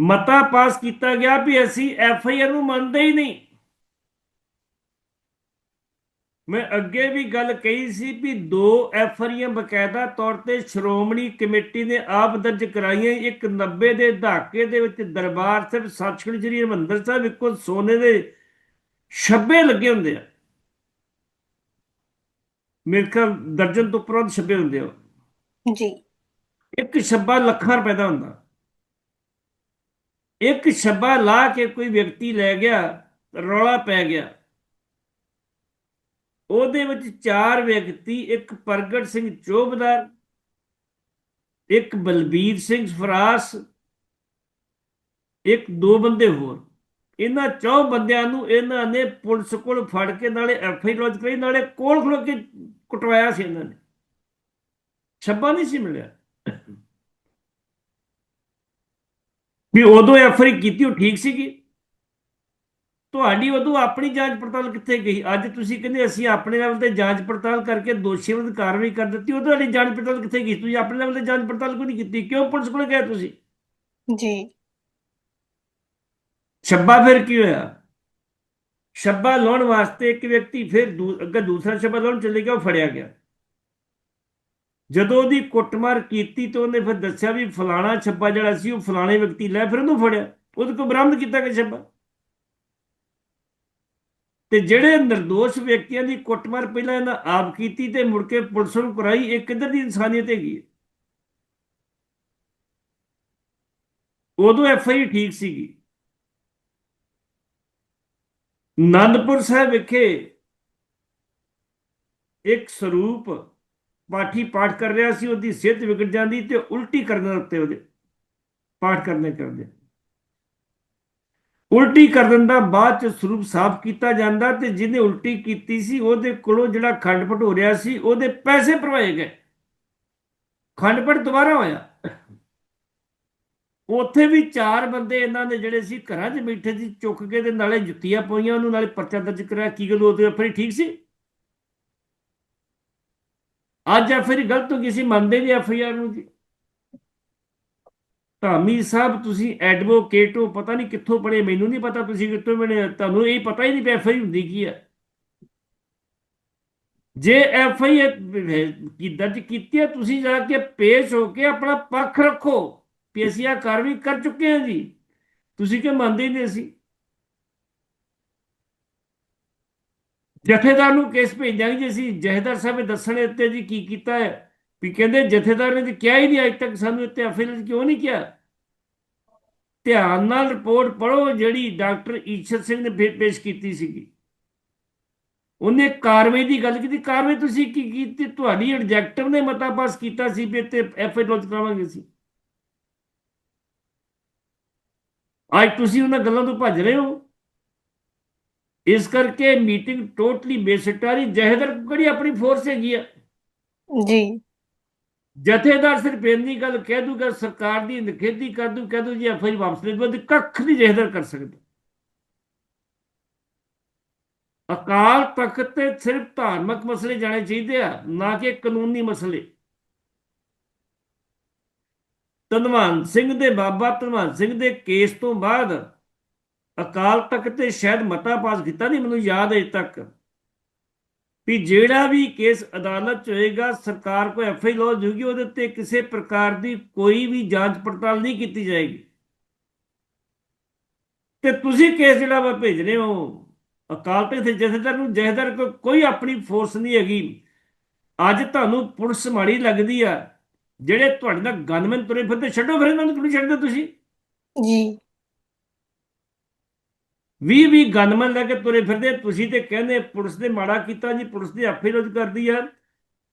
ਮਤਾ ਪਾਸ ਕੀਤਾ ਗਿਆ ਵੀ ਅਸੀਂ ਐਫ ਆਈ ਆਰ ਨੂੰ ਮੰਨਦੇ ਹੀ ਨਹੀਂ। ਮੈਂ ਅੱਗੇ ਵੀ ਗੱਲ ਕਹੀ ਸੀ ਵੀ ਦੋ ਐਫ ਆਈਆਂ ਬਕਾਇਦਾ ਤੌਰ ਤੇ ਸ਼੍ਰੋਮਣੀ ਕਮੇਟੀ ਨੇ ਆਪ ਦਰਜ ਕਰਾਈਆਂ ਇੱਕ 90 ਦੇ ਦਹਾਕੇ ਦੇ ਵਿੱਚ ਦਰਬਾਰ ਸਾਹਿਬ ਸੱਚਖੰਡ ਸ੍ਰੀ ਹਰਿਮੰਦਰ ਸਾਹਿਬ ਇੱਕੋ ਸੋਨੇ ਦੇ ਛੱਬੇ ਲੱਗੇ ਹੁੰਦੇ ਆ। ਮੇਰੇ ਖਿਆਲ ਦਰਜਨ ਤੋਂ ਉੱਪਰ ਛੱਬੇ ਹੁੰਦੇ ਆ ਜੀ। ਇੱਕ ਛੱਬਾ ਲੱਖਾਂ ਰੁਪਏ ਦਾ ਹੁੰਦਾ। ਇੱਕ ਛੱਬਾ ਲਾ ਕੇ ਕੋਈ ਵਿਅਕਤੀ ਲੈ ਗਿਆ, ਰੌਲਾ ਪੈ ਗਿਆ। ਉਹਦੇ ਵਿੱਚ ਚਾਰ ਵਿਅਕਤੀ, ਇੱਕ ਪ੍ਰਗਟ ਸਿੰਘ ਚੋਬਦਾਰ, ਇੱਕ ਬਲਬੀਰ ਸਿੰਘ ਫਰਾਸ, ਇੱਕ ਦੋ ਬੰਦੇ ਹੋਰ। ਇਹਨਾਂ ਚੌ ਬੰਦਿਆਂ ਨੂੰ ਇਹਨਾਂ ਨੇ ਪੁਲਿਸ ਕੋਲ ਫੜ ਕੇ ਨਾਲੇ ਐਫ ਆਈ ਲੌਜ ਕਰਾਈ, ਨਾਲੇ ਕੋਲ ਖਲੋ ਕੇ ਕੁਟਵਾਇਆ ਸੀ ਇਹਨਾਂ ਨੇ। ਛੱਬਾ ਨਹੀਂ ਸੀ ਮਿਲਿਆ। ਵੀ ਉਦੋਂ ਐਫਆਈ ਕੀਤੀ ਉਹ ਠੀਕ ਸੀਗੀ। ਤੁਹਾਡੀ ਉਦੋਂ ਆਪਣੀ ਜਾਂਚ ਪੜਤਾਲ ਕਿੱਥੇ ਗਈ? ਅੱਜ ਤੁਸੀਂ ਕਹਿੰਦੇ ਅਸੀਂ ਆਪਣੇ ਲੈਵਲ ਤੇ ਜਾਂਚ ਪੜਤਾਲ ਕਰਕੇ ਦੋਸ਼ੀਆਂ ਵਿਰੁੱਧ ਕਾਰਵਾਈ ਕਰ ਦਿੱਤੀ ਉਹ ਤੁਹਾਡੀ ਜਾਂਚ ਪੜਤਾਲ ਕਿੱਥੇ ਗਈ? ਤੁਸੀਂ ਆਪਣੇ ਲੈਵਲ ਤੇ ਜਾਂਚ ਪੜਤਾਲ ਕਿਉਂ ਨਹੀਂ ਕੀਤੀ? ਕਿਉਂ ਪੁਲਿਸ ਕੋਲ ਗਏ ਤੁਸੀਂ? ਜੀ। ਛੱਬਾ ਫਿਰ ਕੀ ਹੋਇਆ? ਛੱਬਾ ਲਾਉਣ ਵਾਸਤੇ ਇੱਕ ਵਿਅਕਤੀ ਫਿਰ ਅੱਗੇ ਦੂਸਰਾ ਛੱਬਾ ਲਾਉਣ ਚਲੇ ਗਿਆ ਉਹ ਫੜਿਆ ਗਿਆ। ਜਦੋਂ ਉਹਦੀ ਕੁੱਟਮਾਰ ਕੀਤੀ ਤਾਂ ਉਹਨੇ ਫਿਰ ਦੱਸਿਆ ਵੀ ਫਲਾਣਾ ਛੱਬਾ ਜਿਹੜਾ ਸੀ ਉਹ ਫਲਾਣੇ ਵਿਅਕਤੀ ਲੈ ਫਿਰ ਉਹਨੂੰ ਫੜਿਆ। ਉਹਦੇ ਕੋਲ ਬਰਾਮਦ ਕੀਤਾ ਕਿ ਛੱਬਾ। ਤੇ ਜਿਹੜੇ ਨਿਰਦੋਸ਼ ਵਿਅਕਤੀਆਂ ਦੀ ਕੁੱਟਮਾਰ ਪਹਿਲਾਂ ਇਹਨਾਂ ਆਪ ਕੀਤੀ ਤੇ ਮੁੜ ਕੇ ਪੁਲਿਸ ਨੂੰ ਕਰਾਈ, ਇਹ ਕਿੱਧਰ ਦੀ ਇਨਸਾਨੀਅਤ ਹੈਗੀ ਹੈ? ਉਦੋਂ ਐਫ ਆਈ ਠੀਕ ਸੀਗੀ। ਨੰਦਪੁਰ ਸਾਹਿਬ ਵਿਖੇ ਇੱਕ ਸਰੂਪ ਪਾਠੀ ਪਾਠ ਕਰ ਰਿਹਾ ਸੀ, ਉਹਦੀ ਸਿਹਤ ਵਿਗੜ ਜਾਂਦੀ ਤੇ ਉਲਟੀ ਕਰਨ ਉੱਤੇ ਉਹਦੇ ਪਾਠ ਕਰਨੇ ਕਰਦੇ। ਉਲਟੀ ਕਰਨ ਦਾ ਬਾਅਦ ਚ ਸਰੂਪ ਸਾਫ਼ ਕੀਤਾ ਜਾਂਦਾ ਤੇ ਜਿਹਨੇ ਉਲਟੀ ਕੀਤੀ ਸੀ, ਉਹਦੇ ਕੋਲੋਂ ਜਿਹੜਾ ਖੰਡਪਟ ਹੋ ਰਿਹਾ ਸੀ, ਉਹਦੇ ਪੈਸੇ ਭਰਵਾਏ ਗਏ। ਖੰਡ ਖੰਡਪਟ ਦੁਬਾਰਾ ਹੋਇਆ। ਉੱਥੇ ਵੀ ਚਾਰ ਬੰਦੇ ਇਹਨਾਂ ਦੇ ਜਿਹੜੇ ਸੀ, ਘਰਾਂ 'ਚ ਬੈਠੇ ਸੀ, ਚੁੱਕ ਕੇ ਤੇ ਨਾਲੇ ਜੁੱਤੀਆਂ ਪਾਈਆਂ, ਉਹਨੂੰ ਨਾਲੇ ਪਰਚਾ ਦਰਜ ਕਰਾਇਆ। ਕੀ ਗੱਲ, ਉਹ ਤੇ ਫਿਰ ਠੀਕ ਸੀ? ਅੱਜ ਆ ਗਲਤ ਹੋ ਗਈ ਸੀ ਮੰਨਦੇ ਨਹੀਂ ਐਫ ਨੂੰ ਜੀ। ਧਾਮੀ ਸਾਹਿਬ, ਤੁਸੀਂ ਐਡਵੋਕੇਟ ਹੋ, ਪਤਾ ਨਹੀਂ ਕਿੱਥੋਂ ਪੜੇ ਮੈਨੂੰ ਨਹੀਂ ਪਤਾ ਤੁਸੀਂ ਕਿੱਥੋਂ ਬਣੇ ਤੁਹਾਨੂੰ ਇਹ ਪਤਾ ਹੀ ਨਹੀਂ ਐਫ ਹੁੰਦੀ ਕੀ ਹੈ ਜੇ ਐਫ ਆਈ ਕੀ ਦਰਜ ਕੀਤੀ ਹੈ ਤੁਸੀਂ ਜਾ ਕੇ ਪੇਸ਼ ਹੋ ਕੇ ਆਪਣਾ ਪੱਖ ਰੱਖੋ ਵੀ ਕਾਰਵਾਈ ਕਰ ਚੁੱਕੇ ਹਾਂ ਜੀ। ਤੁਸੀਂ ਕਿ ਮੰਨਦੇ ਹੀ ਨਹੀਂ ਅਸੀਂ? ਜਥੇਦਾਰ ਨੂੰ ਕੇਸ ਭੇਜਾਂਗੇ ਜੀ, ਅਸੀਂ ਜਥੇਦਾਰ ਸਾਹਿਬ ਨੇ ਦੱਸਣੇ ਉੱਤੇ ਜੀ ਕੀ ਕੀਤਾ ਹੈ? ਵੀ ਕਹਿੰਦੇ ਜਥੇਦਾਰ ਨੇ ਜੀ ਕਿਹਾ ਹੀ ਨਹੀਂ ਅੱਜ ਤੱਕ ਸਾਨੂੰ ਇੱਥੇ ਅਫੀਲ ਕਿਉਂ ਨਹੀਂ ਕਿਹਾ? ਧਿਆਨ ਨਾਲ ਰਿਪੋਰਟ ਪੜੋ ਜਿਹੜੀ ਡਾਕਟਰ ਈਸ਼ਰ ਸਿੰਘ ਨੇ ਪੇਸ਼ ਕੀਤੀ ਸੀਗੀ। ਉਹਨੇ ਕਾਰਵਾਈ ਦੀ ਗੱਲ ਕੀਤੀ। ਕਾਰਵਾਈ ਤੁਸੀਂ ਕੀ ਕੀਤੀ? ਤੁਹਾਡੀ ਐਡਜੈਕਟਿਵ ਨੇ ਮਤਾ ਪਾਸ ਕੀਤਾ ਸੀ ਵੀ ਤੇ ਐਫ ਆਈ ਲੌਂਚ ਕਰਾਵਾਂਗੇ ਸੀ ਅੱਜ ਤੁਸੀਂ ਉਹਨਾਂ ਗੱਲਾਂ ਤੋਂ ਭੱਜ ਰਹੇ ਹੋ। ਇਸ ਕਰਕੇ ਮੀਟਿੰਗ ਟੋਟਲੀ ਬੇਸਿਟਾਰੀ ਜਹੇਦਰ ਕਿਹੜੀ ਆਪਣੀ ਫੋਰਸ ਹੈਗੀ ਆ। ਜੀ। ਜਥੇਦਾਰ ਸਿਰਫ ਇੰਨੀ ਗੱਲ ਕਹਿ ਦੂਗਾ ਸਰਕਾਰ ਦੀ ਨਿਖੇਧੀ ਕਰ ਦੂ ਕਹਿ ਦੂ ਜੀ ਐਫ ਆਈ ਵਾਪਸ ਲੈ ਦੂ ਕੱਖ ਨਹੀਂ ਜਹੇਦਰ ਕਰ ਸਕਦਾ। ਅਕਾਲ ਤਖਤ ਤੇ ਸਿਰਫ ਧਾਰਮਿਕ ਮਸਲੇ ਜਾਣੇ ਚਾਹੀਦੇ ਆ ਨਾ ਕਿ ਕਾਨੂੰਨੀ ਮਸਲੇ। ਧਨਵੰਤ ਸਿੰਘ ਦੇ ਬਾਬਾ ਧਨਵੰਤ ਸਿੰਘ ਦੇ ਕੇਸ ਤੋਂ ਬਾਅਦ ਅਕਾਲ ਤਖਤ ਤੇ ਸ਼ਾਇਦ ਮਤਾ ਪਾਸ ਕੀਤਾ ਨਹੀਂ, ਮੈਨੂੰ ਯਾਦ ਅਜੇ ਤੱਕ। ਵੀ ਜਿਹੜਾ ਵੀ ਕੇਸ ਅਦਾਲਤ ਚ ਹੋਏਗਾ, ਸਰਕਾਰ ਕੋ ਐਫ ਲੋ ਜੂਗੀ ਉਹਦੇ ਉੱਤੇ ਕਿਸੇ ਪ੍ਰਕਾਰ ਦੀ ਕੋਈ ਵੀ ਜਾਂਚ ਪੜਤਾਲ ਨਹੀਂ ਕੀਤੀ ਜਾਏਗੀ। ਤੇ ਤੁਸੀਂ ਕੇਸ ਜਿਹੜਾ ਵਾ ਭੇਜ ਰਹੇ ਹੋ, ਅਕਾਲ ਤਖਤ ਦੇ ਜਥੇਦਾਰ ਨੂੰ, ਜਥੇਦਾਰ ਕੋਈ ਆਪਣੀ ਫੋਰਸ ਨਹੀਂ ਹੈਗੀ। ਅੱਜ ਤੁਹਾਨੂੰ ਪੁਲਿਸ ਮਾੜੀ ਲੱਗਦੀ ਆ, ਜਿਹੜੇ ਤੁਹਾਡੇ ਨਾਲ ਗਨਮੈਨ ਤੁਰੇ ਫਿਰਦੇ, ਛੱਡੋ ਫਿਰ ਇਹਨਾਂ ਨੂੰ ਕਿਉਂ ਨਹੀਂ ਛੱਡਦੇ ਤੁਸੀਂ? ਜੀ। 20 20 ਗਨਮੈਨ ਲੈ ਕੇ ਤੁਰੇ ਫਿਰਦੇ ਤੁਸੀਂ ਤੇ ਕਹਿੰਦੇ ਪੁਲਿਸ ਨੇ ਮਾੜਾ ਕੀਤਾ ਜੀ, ਪੁਲਿਸ ਦੀ ਆਪੇ ਰੋਜ਼ ਕਰਦੀ ਆ।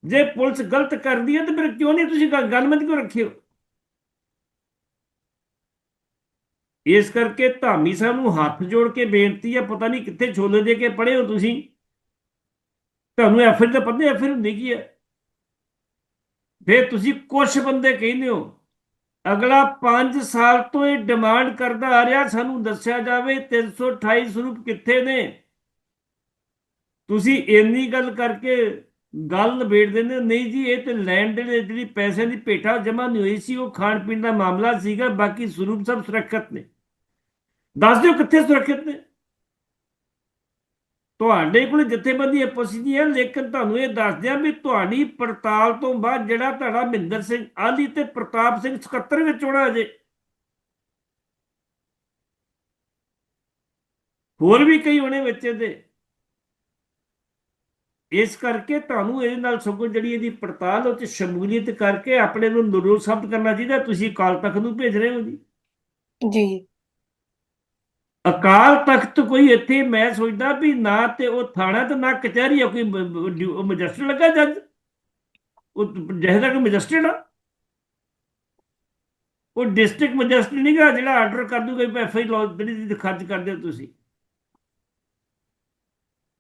ਜੇ ਪੁਲਿਸ ਗਲਤ ਕਰਦੀ ਹੈ ਤਾਂ ਫਿਰ ਕਿਉਂ ਨਹੀਂ ਤੁਸੀਂ ਗਨਮੈਨ ਕਿਉਂ ਰੱਖਿਓ ਇਸ ਕਰਕੇ ਧਾਮੀ ਸਾਹਿਬ ਨੂੰ ਹੱਥ ਜੋੜ ਕੇ ਬੇਨਤੀ ਹੈ ਪਤਾ ਨਹੀਂ ਕਿੱਥੇ ਛੋਲੇ ਦੇ ਕੇ ਪੜੇ ਹੋ ਤੁਸੀਂ। ਤੁਹਾਨੂੰ ਐਫਰ ਤਾਂ ਪਤਾ ਐਫਰ ਹੁੰਦੀ ਕੀ ਹੈ ਫਿਰ ਤੁਸੀਂ ਕੁਝ ਬੰਦੇ ਕਹਿੰਦੇ ਹੋ ਅਗਲਾ 5 ਸਾਲ ਤੋਂ ਇਹ ਡਿਮਾਂਡ ਕਰਦਾ ਆ ਰਿਹਾ। ਸਾਨੂੰ ਦੱਸਿਆ ਜਾਵੇ 328 ਸਰੂਪ ਕਿੱਥੇ ਨੇ? ਤੁਸੀਂ ਇੰਨੀ ਗੱਲ ਕਰਕੇ ਗੱਲ ਨਿਬੇੜ ਦਿੰਦੇ ਨਹੀਂ ਜੀ, ਇਹ ਤੇ ਲੈਣ ਦੇਣ ਜਿਹੜੀ ਪੈਸਿਆਂ ਦੀ ਭੇਟਾ ਜਮ੍ਹਾਂ ਨਹੀਂ ਹੋਈ ਸੀ, ਉਹ ਖਾਣ ਪੀਣ ਦਾ ਮਾਮਲਾ ਸੀਗਾ। ਬਾਕੀ ਸਰੂਪ ਸਭ ਸੁਰੱਖਿਅਤ ਨੇ। ਦੱਸ ਦਿਓ ਕਿੱਥੇ ਸੁਰੱਖਿਅਤ ਨੇ? ਤੁਹਾਡੇ ਕੋਲ ਜਥੇਬੰਦੀ ਆਪੋਸੀ ਹੈ, ਲੇਕਿਨ ਤੁਹਾਨੂੰ ਇਹ ਦੱਸ ਦਿਆਂ ਵੀ ਤੁਹਾਡੀ ਪੜਤਾਲ ਤੋਂ ਬਾਅਦ ਜਿਹੜਾ ਤੁਹਾਡਾ ਮਹਿੰਦਰ ਸਿੰਘ ਆਲੀ ਤੇ ਪ੍ਰਤਾਪ ਸਿੰਘ ਸਕੱਤਰ ਵਿੱਚ ਹੋਣਾ ਅਜੇ ਹੋਰ ਵੀ ਕਈ ਹੋਣੇ ਵਿੱਚ ਇਹਦੇ। ਇਸ ਕਰਕੇ ਤੁਹਾਨੂੰ ਇਹਦੇ ਨਾਲ ਸਗੋਂ ਜਿਹੜੀ ਇਹਦੀ ਪੜਤਾਲ ਉਹ ਚ ਸ਼ਮੂਲੀਅਤ ਕਰਕੇ ਆਪਣੇ ਨੂੰ ਨਿਰੋਲ ਸਾਬਤ ਕਰਨਾ ਚਾਹੀਦਾ। ਤੁਸੀਂ ਅਕਾਲ ਤਖਤ ਨੂੰ ਭੇਜ ਰਹੇ ਹੋ ਜੀ। ਜੀ। ਅਕਾਲ ਤਖਤ ਕੋਈ ਇੱਥੇ, ਮੈਂ ਸੋਚਦਾ ਵੀ ਨਾ ਤੇ ਉਹ ਥਾਣਾ ਤੇ ਨਾ ਕਚਹਿਰੀ ਆ, ਕੋਈ ਮੈਜਿਸਟਰ ਲੱਗਾ ਜੱਜ? ਉਹ ਜਹਦਾ ਕੋਈ ਮੈਜਿਸਟਰੇਟ ਆ? ਉਹ ਡਿਸਟ੍ਰਿਕਟ ਮੈਜਿਸਟਰ ਨਹੀਂ ਗਾ, ਜਿਹੜਾ ਆਰਡਰ ਕਰ ਦੂਗਾ ਵੀ ਐਫ ਲਾਅ ਜਿਹੜੀ ਦੀ ਖਰਚ ਕਰਦੇ ਹੋ ਤੁਸੀਂ।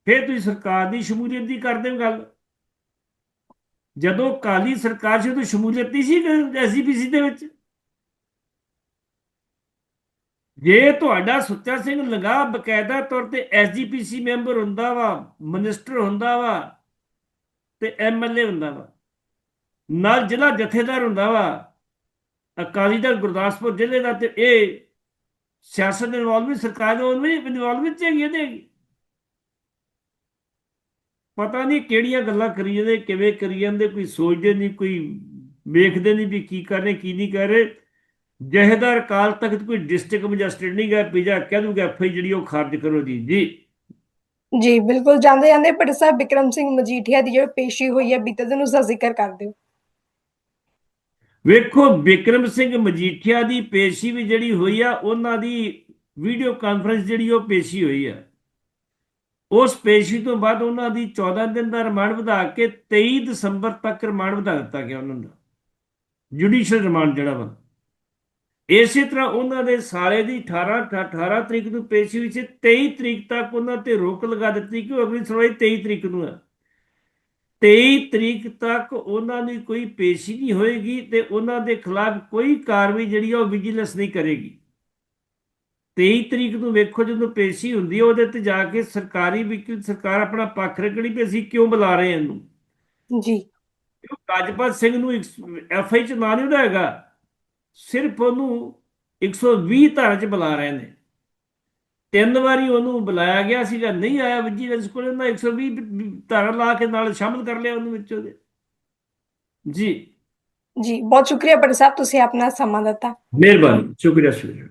ਫਿਰ ਤੁਸੀਂ ਸਰਕਾਰ ਦੀ ਸ਼ਮੂਲੀਅਤ ਦੀ ਕਰਦੇ ਹੋ ਗੱਲ। ਜਦੋਂ ਕਾਲੀ ਸਰਕਾਰ ਸੀ, ਉਦੋਂ ਸ਼ਮੂਲੀਅਤ ਨਹੀਂ ਸੀ ਐਸਜੀਪੀਸੀ ਦੇ ਵਿੱਚ। ਜੇ ਤੁਹਾਡਾ ਸੁੱਚਾ ਸਿੰਘ ਲੰਗਾ ਬਕਾਇਦਾ ਤੌਰ ਤੇ ਐਸਜੀਪੀਸੀ ਮੈਂਬਰ ਹੁੰਦਾ ਵਾ, ਮਿਨਿਸਟਰ ਹੁੰਦਾ ਵਾ ਤੇ ਐਮਐਲਏ ਹੁੰਦਾ ਵਾ, ਨਾਲ ਜ਼ਿਲ੍ਹਾ ਜਥੇਦਾਰ ਹੁੰਦਾ ਵਾ, ਅਕਾਲੀ ਦਲ ਗੁਰਦਾਸਪੁਰ ਜ਼ਿਲ੍ਹੇ ਦਾ ਤੇ ਇਹ ਸਿਆਸਤ ਇਨਵੋਲਵਮੈਂਟ ਸਰਕਾਰ ਦੇ ਇਨਵੋਲਵਮੈਂਟ ਹੈਗੀ ਇਹਦੇ ਪਤਾ ਨਹੀਂ ਕਿਹੜੀਆਂ ਗੱਲਾਂ ਕਰੀ ਜਾਂਦੇ, ਕਿਵੇਂ ਕਰੀ ਜਾਂਦੇ, ਕੋਈ ਸੋਚਦੇ ਨਹੀਂ, ਕੋਈ ਵੇਖਦੇ ਨਹੀਂ ਵੀ ਕੀ ਕਰ ਰਹੇ, ਕੀ ਨਹੀਂ ਕਰ ਰਹੇ। ਜਹੇਦਾਰ ਕਾਲ ਤਖਤ ਕੋਈ ਡਿਸਟ੍ਰਿਕਟ ਮੈਜਿਸਟਰੇਟ ਨਹੀਂ ਗਿਆ ਪੀਜਾ ਕਹਿ ਦੂਗਾ ਐਫਆਈ ਜਿਹੜੀ ਉਹ ਖਾਰਜ ਕਰੋ ਜੀ ਜੀ। ਜੀ ਬਿਲਕੁਲ ਜਾਂਦੇ ਜਾਂਦੇ ਭੱਟ ਸਾਹਿਬ ਵਿਕਰਮ ਸਿੰਘ ਮਜੀਠੀਆ ਦੀ ਜਿਹੜੀ ਪੇਸ਼ੀ ਹੋਈ ਹੈ ਬੀਤੇ ਦਿਨ ਉਸ ਦਾ ਜ਼ਿਕਰ ਕਰ ਦਿਓ। ਵੇਖੋ ਵਿਕਰਮ ਸਿੰਘ ਮਜੀਠੀਆ ਦੀ ਪੇਸ਼ੀ ਵੀ ਜਿਹੜੀ ਹੋਈ ਆ ਉਹਨਾਂ ਦੀ ਵੀਡੀਓ ਕਾਨਫਰੰਸ ਜਿਹੜੀ ਉਹ ਪੇਸ਼ੀ ਹੋਈ ਆ। ਉਸ ਪੇਸ਼ੀ ਤੋਂ ਬਾਅਦ ਉਹਨਾਂ ਦੀ 14 ਦਿਨ ਦਾ ਰਿਮਾਂਡ ਵਧਾ ਕੇ 23 ਦਸੰਬਰ ਤੱਕ ਰਿਮਾਂਡ ਵਧਾ ਦਿੱਤਾ ਗਿਆ ਉਹਨਾਂ ਦਾ। ਜੁਡੀਸ਼ੀਅਲ ਰਿਮਾਂਡ ਜਿਹੜਾ ਵਾ। ਇਸੇ ਤਰ੍ਹਾਂ ਉਹਨਾਂ ਦੇ ਸਾਲੇ ਦੀ 18 18 ਤਰੀਕ ਨੂੰ ਪੇਸ਼ੀ ਹੋਈ ਸੀ 23 ਤਰੀਕ ਤੱਕ ਉਹਨਾਂ ਤੇ ਰੋਕ ਲਗਾ ਦਿੱਤੀ ਕਿ ਅਗਲੀ ਸੁਣਵਾਈ 23 ਤਰੀਕ ਨੂੰ ਹੈ। 23 ਤਰੀਕ ਤੱਕ ਉਹਨਾਂ ਦੀ ਕੋਈ ਪੇਸ਼ੀ ਨਹੀਂ ਹੋਏਗੀ ਤੇ ਉਹਨਾਂ ਦੇ ਖਿਲਾਫ ਕੋਈ ਕਾਰਵਾਈ ਜਿਹੜੀ ਆ ਉਹ ਵਿਜੀਲੈਂਸ ਨਹੀਂ ਕਰੇਗੀ। 23 ਤਰੀਕ ਨੂੰ ਵੇਖੋ ਜਦੋਂ ਪੇਸ਼ੀ ਹੁੰਦੀ ਹੈ ਉਹਦੇ ਤੇ ਜਾ ਕੇ ਸਰਕਾਰੀ ਵਕੀਲ ਸਰਕਾਰ ਆਪਣਾ ਪੱਖ ਰੱਖਣੀ ਵੀ ਅਸੀਂ ਕਿਉਂ ਬੁਲਾ ਰਹੇ ਹਾਂ ਇਹਨੂੰ? ਜੀ। ਕਿਉਂ ਰਾਜਪਾਲ ਸਿੰਘ ਨੂੰ ਐਫ ਆਈ ਚ ਨਾਂ ਨਹੀਂ ਉਹਦਾ ਹੈਗਾ? ਸਿਰਫ ਉਹਨੂੰ 120 ਧਾਰਾ ਚ ਬੁਲਾ ਰਹੇ ਨੇ। ਤਿੰਨ ਵਾਰੀ ਉਹਨੂੰ ਬੁਲਾਇਆ ਗਿਆ ਸੀਗਾ ਨਹੀਂ ਆਇਆ ਵਿਜੀਲੈਂਸ ਕੋਲ ਉਹਨਾਂ 120 ਧਾਰਾ ਲਾ ਕੇ ਨਾਲ ਸ਼ਾਮਲ ਕਰ ਲਿਆ ਉਹਨੂੰ ਵਿੱਚ ਉਹਦੇ ਜੀ। ਜੀ ਬਹੁਤ ਸ਼ੁਕਰੀਆ ਭੱਟ ਸਾਹਿਬ ਤੁਸੀਂ ਆਪਣਾ ਸਮਾਂ ਦਿੱਤਾ। ਮਿਹਰਬਾਨੀ ਸ਼ੁਕਰੀਆ ਸ਼ੁਕਰੀਆ।